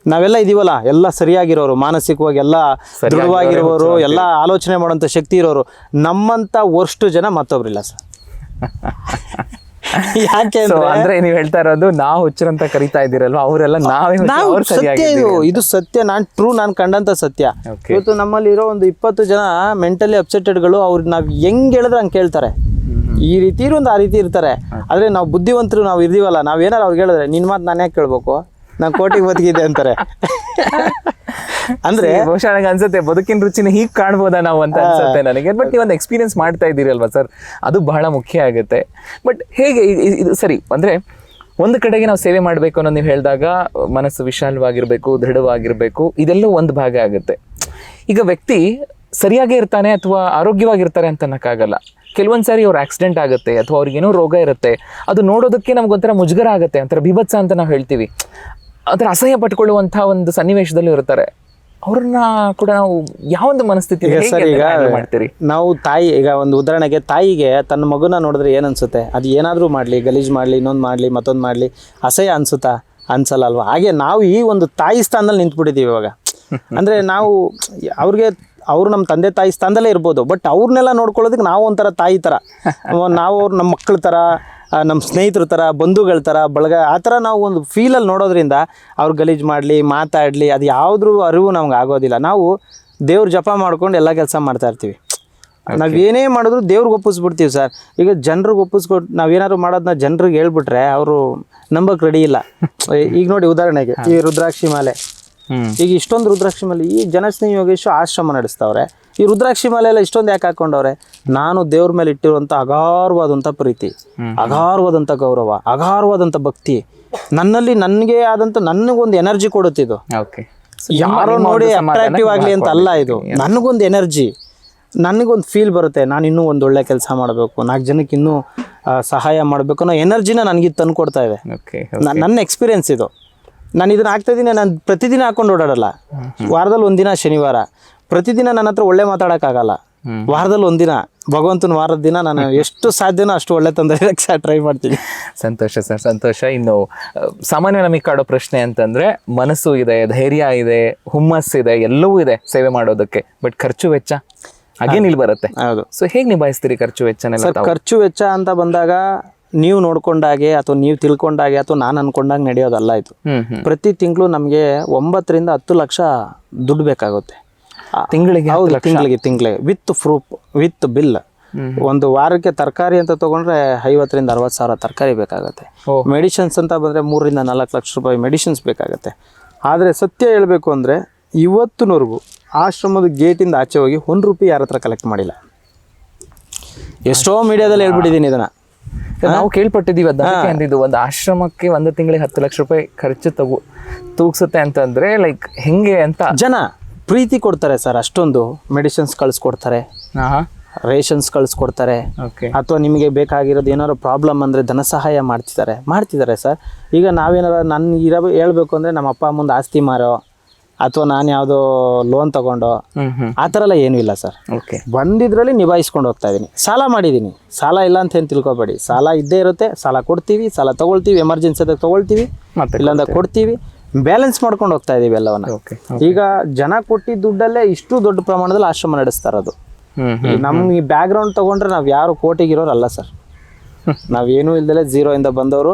ನಾವೆಲ್ಲ ಇದೀವಲ್ಲ ಎಲ್ಲ ಸರಿಯಾಗಿರೋರು ಮಾನಸಿಕವಾಗಿ ಎಲ್ಲ ದೃಢವಾಗಿರೋರು ಎಲ್ಲ ಆಲೋಚನೆ ಮಾಡುವಂಥ ಶಕ್ತಿ ಇರೋರು ನಮ್ಮಂತ ವರ್ಷ್ಟು ಜನ ಮತ್ತೊಬ್ರಿಲ್ಲ ಸರ್. ಯಾಕೆ ಅಂದ್ರೆ ನೀವು ಹೇಳ್ತಾ ಇರೋದು ನಾವು ಹುಚ್ಚರಂತ ಕರಿತಾ ಇದ್ದೀರಲ್ವಾ? ಅವರೆಲ್ಲ ನಾವೇ ಸತ್ಯ ಇದು. ಇದು ಸತ್ಯ. ನಾನ್ ಟ್ರೂ ನಾನ್ ಕಂಡಂತ ಸತ್ಯ. ಇವತ್ತು ನಮ್ಮಲ್ಲಿ ಇರೋ ಒಂದು ಇಪ್ಪತ್ತು ಜನ ಮೆಂಟಲಿ ಅಪ್ಸೆಟೆಡ್ಗಳು ಅವ್ರು ನಾವ್ ಹೆಂಗ್ ಹೇಳಿದ್ರೆ ಹಂಗೆ ಕೇಳ್ತಾರೆ. ಈ ರೀತಿ ಇರೋದು ಆ ರೀತಿ ಇರ್ತಾರೆ. ಆದ್ರೆ ನಾವು ಬುದ್ಧಿವಂತರು ನಾವು ಇದೀವಲ್ಲ ನಾವ್ ಏನಾರ ಅವ್ರಿಗೆ ಹೇಳಿದ್ರೆ ನಿನ್ ಮಾತು ನಾನು ಯಾಕೆ ಕೇಳ್ಬೇಕು? ನಾನು ಕೋಟಿಗೆ ಬದುಕಿದೆ ಅಂತಾರೆ. ಅಂದ್ರೆ ಬಹುಶಃ ನನಗೆ ಅನ್ಸುತ್ತೆ ಬದುಕಿನ ರುಚಿನ ಹೀಗೆ ಕಾಣ್ಬೋದಾ ನಾವು ಅಂತ ಅನ್ಸುತ್ತೆ ನನಗೆ. ಬಟ್ ನೀವು ಒಂದು ಎಕ್ಸ್ಪೀರಿಯನ್ಸ್ ಮಾಡ್ತಾ ಇದ್ದೀರಲ್ವಾ ಸರ್ ಅದು ಬಹಳ ಮುಖ್ಯ ಆಗುತ್ತೆ. ಬಟ್ ಹೇಗೆ ಇದು ಸರಿ ಅಂದ್ರೆ ಒಂದು ಕಡೆಗೆ ನಾವು ಸೇವೆ ಮಾಡಬೇಕು ಅನ್ನೋ ನೀವು ಹೇಳಿದಾಗ ಮನಸ್ಸು ವಿಶಾಲವಾಗಿರಬೇಕು ದೃಢವಾಗಿರ್ಬೇಕು ಇದೆಲ್ಲೂ ಒಂದು ಭಾಗ ಆಗುತ್ತೆ. ಈಗ ವ್ಯಕ್ತಿ ಸರಿಯಾಗೇ ಇರ್ತಾನೆ ಅಥವಾ ಆರೋಗ್ಯವಾಗಿರ್ತಾರೆ ಅಂತ ಅನ್ನೋಕ್ಕಾಗಲ್ಲ. ಕೆಲವೊಂದು ಸಾರಿ ಅವ್ರ ಆಕ್ಸಿಡೆಂಟ್ ಆಗುತ್ತೆ ಅಥವಾ ಅವ್ರಿಗೇನೋ ರೋಗ ಇರುತ್ತೆ ಅದು ನೋಡೋದಕ್ಕೆ ನಮ್ಗೊಂಥರ ಮುಜುಗರ ಆಗುತ್ತೆ ಒಂಥರ ಬಿಭತ್ಸ ಅಂತ ನಾವು ಹೇಳ್ತೀವಿ. ಅದರ ಅಸಹ್ಯ ಪಟ್ಕೊಳ್ಳುವಂಥ ಒಂದು ಸನ್ನಿವೇಶದಲ್ಲೂ ಇರ್ತಾರೆ. ಅವ್ರನ್ನ ಕೂಡ ನಾವು ಯಾವೊಂದು ಮನಸ್ಥಿತಿ ಈಗ ಸರ್ ಈಗ ಮಾಡ್ತೀರಿ? ನಾವು ತಾಯಿ ಈಗ ಒಂದು ಉದಾಹರಣೆಗೆ ತಾಯಿಗೆ ತನ್ನ ಮಗುನ ನೋಡಿದ್ರೆ ಏನನ್ಸುತ್ತೆ ಅನ್ಸುತ್ತೆ? ಅದು ಏನಾದ್ರೂ ಮಾಡ್ಲಿ ಗಲೀಜ್ ಮಾಡ್ಲಿ ಇನ್ನೊಂದು ಮಾಡ್ಲಿ ಮತ್ತೊಂದು ಮಾಡ್ಲಿ ಅಸಹ್ಯ ಅನ್ಸುತ್ತಾ? ಅನ್ಸಲ್ಲ ಅಲ್ವಾ? ಹಾಗೆ ನಾವು ಈ ಒಂದು ತಾಯಿ ಸ್ಥಾನದಲ್ಲಿ ನಿಂತ್ಬಿಟ್ಟಿದೀವಿ ಇವಾಗ. ಅಂದ್ರೆ ನಾವು ಅವ್ರಿಗೆ ಅವರು ನಮ್ಮ ತಂದೆ ತಾಯಿ ಸ್ಥಾನದಲ್ಲೇ ಇರ್ಬೋದು. ಬಟ್ ಅವ್ರನ್ನೆಲ್ಲ ನೋಡ್ಕೊಳ್ಳೋದಕ್ಕೆ ನಾವು ಒಂಥರ ತಾಯಿ ಥರ ನಾವು ಅವ್ರು ನಮ್ಮ ಮಕ್ಕಳ ಥರ ನಮ್ಮ ಸ್ನೇಹಿತರ ಥರ ಬಂಧುಗಳ ಥರ ಬಳಗ ಆ ಥರ ನಾವು ಒಂದು ಫೀಲಲ್ಲಿ ನೋಡೋದ್ರಿಂದ ಅವ್ರು ಗಲೀಜು ಮಾಡಲಿ ಮಾತಾಡಲಿ ಅದು ಯಾವುದ್ರ ಅರಿವು ನಮ್ಗೆ ಆಗೋದಿಲ್ಲ. ನಾವು ದೇವ್ರ ಜಪ ಮಾಡ್ಕೊಂಡು ಎಲ್ಲ ಕೆಲಸ ಮಾಡ್ತಾ ಇರ್ತೀವಿ. ಏನೇ ಮಾಡಿದ್ರು ದೇವ್ರಿಗೆ ಒಪ್ಪಿಸ್ಬಿಡ್ತೀವಿ ಸರ್. ಈಗ ಜನರಿಗೆ ಒಪ್ಪಿಸ್ಕೊಟ್ಟು ನಾವೇನಾದ್ರು ಮಾಡೋದನ್ನ ಜನರಿಗೆ ಹೇಳ್ಬಿಟ್ರೆ ಅವರು ನಂಬಕ್ಕೆ ರೆಡಿ ಇಲ್ಲ. ಈಗ ನೋಡಿ ಉದಾಹರಣೆಗೆ ಈ ರುದ್ರಾಕ್ಷಿ ಮಾಲೆ. ಈಗ ಇಷ್ಟೊಂದು ರುದ್ರಾಕ್ಷಿ ಮಾಲೆ ಈ ಜನಸ್ನೇಹಿ ಯೋಗೇಶ್ ಆಶ್ರಮ ನಡೆಸ್ತಾವ್ರೆ. ಈ ರುದ್ರಾಕ್ಷಿ ಮಾಲೆ ಎಲ್ಲ ಇಷ್ಟೊಂದು ಯಾಕೆ ಹಾಕೊಂಡವ್ರೆ? ನಾನು ದೇವ್ರ ಮೇಲೆ ಇಟ್ಟಿರುವಂತ ಅಗಾರವಾದಂಥ ಪ್ರೀತಿ ಅಗಾರವಾದಂಥ ಗೌರವ ಅಗಾರವಾದಂಥ ಭಕ್ತಿ. ನನ್ನಲ್ಲಿ ನನಗೆ ಆದಂತ ನನಗೊಂದು ಎನರ್ಜಿ ಕೊಡುತ್ತಿದ್ದು ಯಾರೋ ನೋಡಿ ಅಟ್ರಾಕ್ಟಿವ್ ಆಗಲಿ ಅಂತ ಅಲ್ಲ ಇದು. ನನಗೊಂದು ಎನರ್ಜಿ ನನಗೊಂದು ಫೀಲ್ ಬರುತ್ತೆ ನಾನು ಇನ್ನೂ ಒಂದು ಒಳ್ಳೆ ಕೆಲಸ ಮಾಡಬೇಕು ನಾಲ್ಕು ಜನಕ್ಕೆ ಇನ್ನೂ ಸಹಾಯ ಮಾಡಬೇಕು ಅನ್ನೋ ಎನರ್ಜಿನ ನನಗೆ ತಂದು ಕೊಡ್ತಾ ಇದೆ. ನನ್ನ ಎಕ್ಸ್ಪೀರಿಯನ್ಸ್ ಇದು. ನಾನು ಇದನ್ನ ಹಾಕ್ತಾ ಇದ್ದೀನಿ ನಾನು ಪ್ರತಿದಿನ ಹಾಕೊಂಡು ಓಡಾಡಲ್ಲ. ವಾರದಲ್ಲಿ ಒಂದಿನ ಶನಿವಾರ. ಪ್ರತಿದಿನ ನನ್ನ ಹತ್ರ ಒಳ್ಳೆ ಮಾತಾಡೋಕ್ಕಾಗಲ್ಲ. ವಾರದಲ್ಲಿ ಒಂದಿನ ಭಗವಂತನ ವಾರದ ದಿನ ನಾನು ಎಷ್ಟು ಸಾಧ್ಯನೋ ಅಷ್ಟು ಒಳ್ಳೆ ತೊಂದರೆ ಟ್ರೈ ಮಾಡ್ತೀನಿ. ಸಂತೋಷ ಸರ್ ಸಂತೋಷ. ಇನ್ನು ಸಾಮಾನ್ಯ ನಮಗೆ ಕಾಡೋ ಪ್ರಶ್ನೆ ಅಂತಂದ್ರೆ ಮನಸ್ಸು ಇದೆ ಧೈರ್ಯ ಇದೆ ಹುಮ್ಮಸ್ ಇದೆ ಎಲ್ಲವೂ ಇದೆ ಸೇವೆ ಮಾಡೋದಕ್ಕೆ. ಬಟ್ ಖರ್ಚು ವೆಚ್ಚ ಹಾಗೇನಿಲ್ ಬರತ್ತೆ ಬರುತ್ತೆ ಹೌದು. ಸೊ ಹೇಗೆ ನಿಭಾಯಿಸ್ತೀರಿ ಖರ್ಚು ವೆಚ್ಚನೆಲ್ಲ ಸರ್ ಖರ್ಚು ವೆಚ್ಚ ಅಂತ ಬಂದಾಗ ನೀವು ನೋಡ್ಕೊಂಡಾಗೆ ಅಥವಾ ನೀವು ತಿಳ್ಕೊಂಡಾಗೆ ಅಥವಾ ನಾನು ಅನ್ಕೊಂಡಾಗ ನಡೆಯೋದಲ್ಲ ಇದು. ಪ್ರತಿ ತಿಂಗಳು ನಮಗೆ ಒಂಬತ್ತರಿಂದ ಹತ್ತು ಲಕ್ಷ ದುಡ್ಡು ಬೇಕಾಗುತ್ತೆ. ತಿಂಗಳಿಗೆ ಹೌದು ತಿಂಗಳಿಗೆ ತಿಂಗಳಿಗೆ. With proof with bill. ಒಂದು ವಾರಕ್ಕೆ ತರಕಾರಿ ಅಂತ ತಗೊಂಡ್ರೆ ಐವತ್ತರಿಂದ ಅರವತ್ತು ಸಾವಿರ ತರಕಾರಿ ಬೇಕಾಗುತ್ತೆ. ಮೆಡಿಸಿನ್ಸ್ ಅಂತ ಬಂದರೆ ಮೂರರಿಂದ ನಾಲ್ಕು ಲಕ್ಷ ರೂಪಾಯಿ ಮೆಡಿಸಿನ್ಸ್ ಬೇಕಾಗುತ್ತೆ. ಆದರೆ ಸತ್ಯ ಹೇಳಬೇಕು ಅಂದರೆ ಇವತ್ತಿನವರೆಗೂ ಆಶ್ರಮದ ಗೇಟಿಂದ ಆಚೆ ಹೋಗಿ ಒಂದು ರೂಪಾಯಿ ಯಾರ ಹತ್ರ ಕಲೆಕ್ಟ್ ಮಾಡಿಲ್ಲ. ಎಷ್ಟೋ ಮೀಡಿಯಾದಲ್ಲಿ ಹೇಳ್ಬಿಟ್ಟಿದ್ದೀನಿ ಇದನ್ನ. ನಾವು ಕೇಳ್ಪಟ್ಟಿದೀವಿ ಅದಕ್ಕೆ ಅಂದಿದ್ದು. ಒಂದು ಆಶ್ರಮಕ್ಕೆ ಒಂದು ತಿಂಗಳಿಗೆ ಹತ್ತು ಲಕ್ಷ ರೂಪಾಯಿ ಖರ್ಚು ತಗು ತೂಗ್ಸುತ್ತೆ ಅಂತಂದ್ರೆ ಲೈಕ್ ಹೆಂಗೆ ಅಂತ. ಜನ ಪ್ರೀತಿ ಕೊಡ್ತಾರೆ ಸರ್ ಅಷ್ಟೊಂದು. ಮೆಡಿಸಿನ್ಸ್ ಕಳಿಸ್ಕೊಡ್ತಾರೆ. ರೇಷನ್ಸ್ ಕಳಿಸ್ಕೊಡ್ತಾರೆ. ಓಕೆ ಅಥವಾ ನಿಮಗೆ ಬೇಕಾಗಿರೋದು ಏನಾದ್ರು ಪ್ರಾಬ್ಲಮ್ ಅಂದರೆ ಧನ ಸಹಾಯ ಮಾಡ್ತಿದ್ದಾರೆ. ಮಾಡ್ತಿದ್ದಾರೆ ಸರ್. ಈಗ ನಾವೇನಾರ ನನ್ನ ಇರೋ ಹೇಳ್ಬೇಕು ಅಂದರೆ ನಮ್ಮ ಅಪ್ಪ ಅಮ್ಮಂದು ಆಸ್ತಿ ಮಾರೋ ಅಥವಾ ನಾನು ಯಾವುದೋ ಲೋನ್ ತಗೊಂಡೋ ಆ ಥರ ಎಲ್ಲ ಏನೂ ಇಲ್ಲ ಸರ್. ಓಕೆ ಬಂದಿದ್ರಲ್ಲಿ ನಿಭಾಯಿಸ್ಕೊಂಡು ಹೋಗ್ತಾ ಇದ್ದೀನಿ ಸಾಲ ಮಾಡಿದ್ದೀನಿ ಸಾಲ ಇಲ್ಲ ಅಂತ ಏನು ತಿಳ್ಕೊಬೇಡಿ. ಸಾಲ ಇದ್ದೇ ಇರುತ್ತೆ. ಸಾಲ ಕೊಡ್ತೀವಿ. ಸಾಲ ತೊಗೊಳ್ತೀವಿ. ಎಮರ್ಜೆನ್ಸಿ ಅದಾಗ ತೊಗೊಳ್ತೀವಿ. ಇಲ್ಲಾಂದ್ರೆ ಕೊಡ್ತೀವಿ. ಬ್ಯಾಲೆನ್ಸ್ ಮಾಡ್ಕೊಂಡು ಹೋಗ್ತಾ ಇದೀವಿ ಎಲ್ಲವನ್ನ. ಈಗ ಜನ ಕೊಟ್ಟಿದ್ದ ದುಡ್ಡಲ್ಲೇ ಇಷ್ಟು ದೊಡ್ಡ ಪ್ರಮಾಣದಲ್ಲಿ ಆಶ್ರಮ ನಡೆಸ್ತಾ ಇರೋದು. ಹ್ಮ್ ಈ ನಮ್ಮ ಈ ಬ್ಯಾಕ್ಗ್ರೌಂಡ್ ತಗೊಂಡ್ರೆ ನಾವು ಯಾರು ಕೋಟಿಗಿರೋರು ಅಲ್ಲ ಸರ್ ನಾವೇನೂ ಇಲ್ದಲೆ ಝೀರೋ ಇಂದ ಬಂದವರು.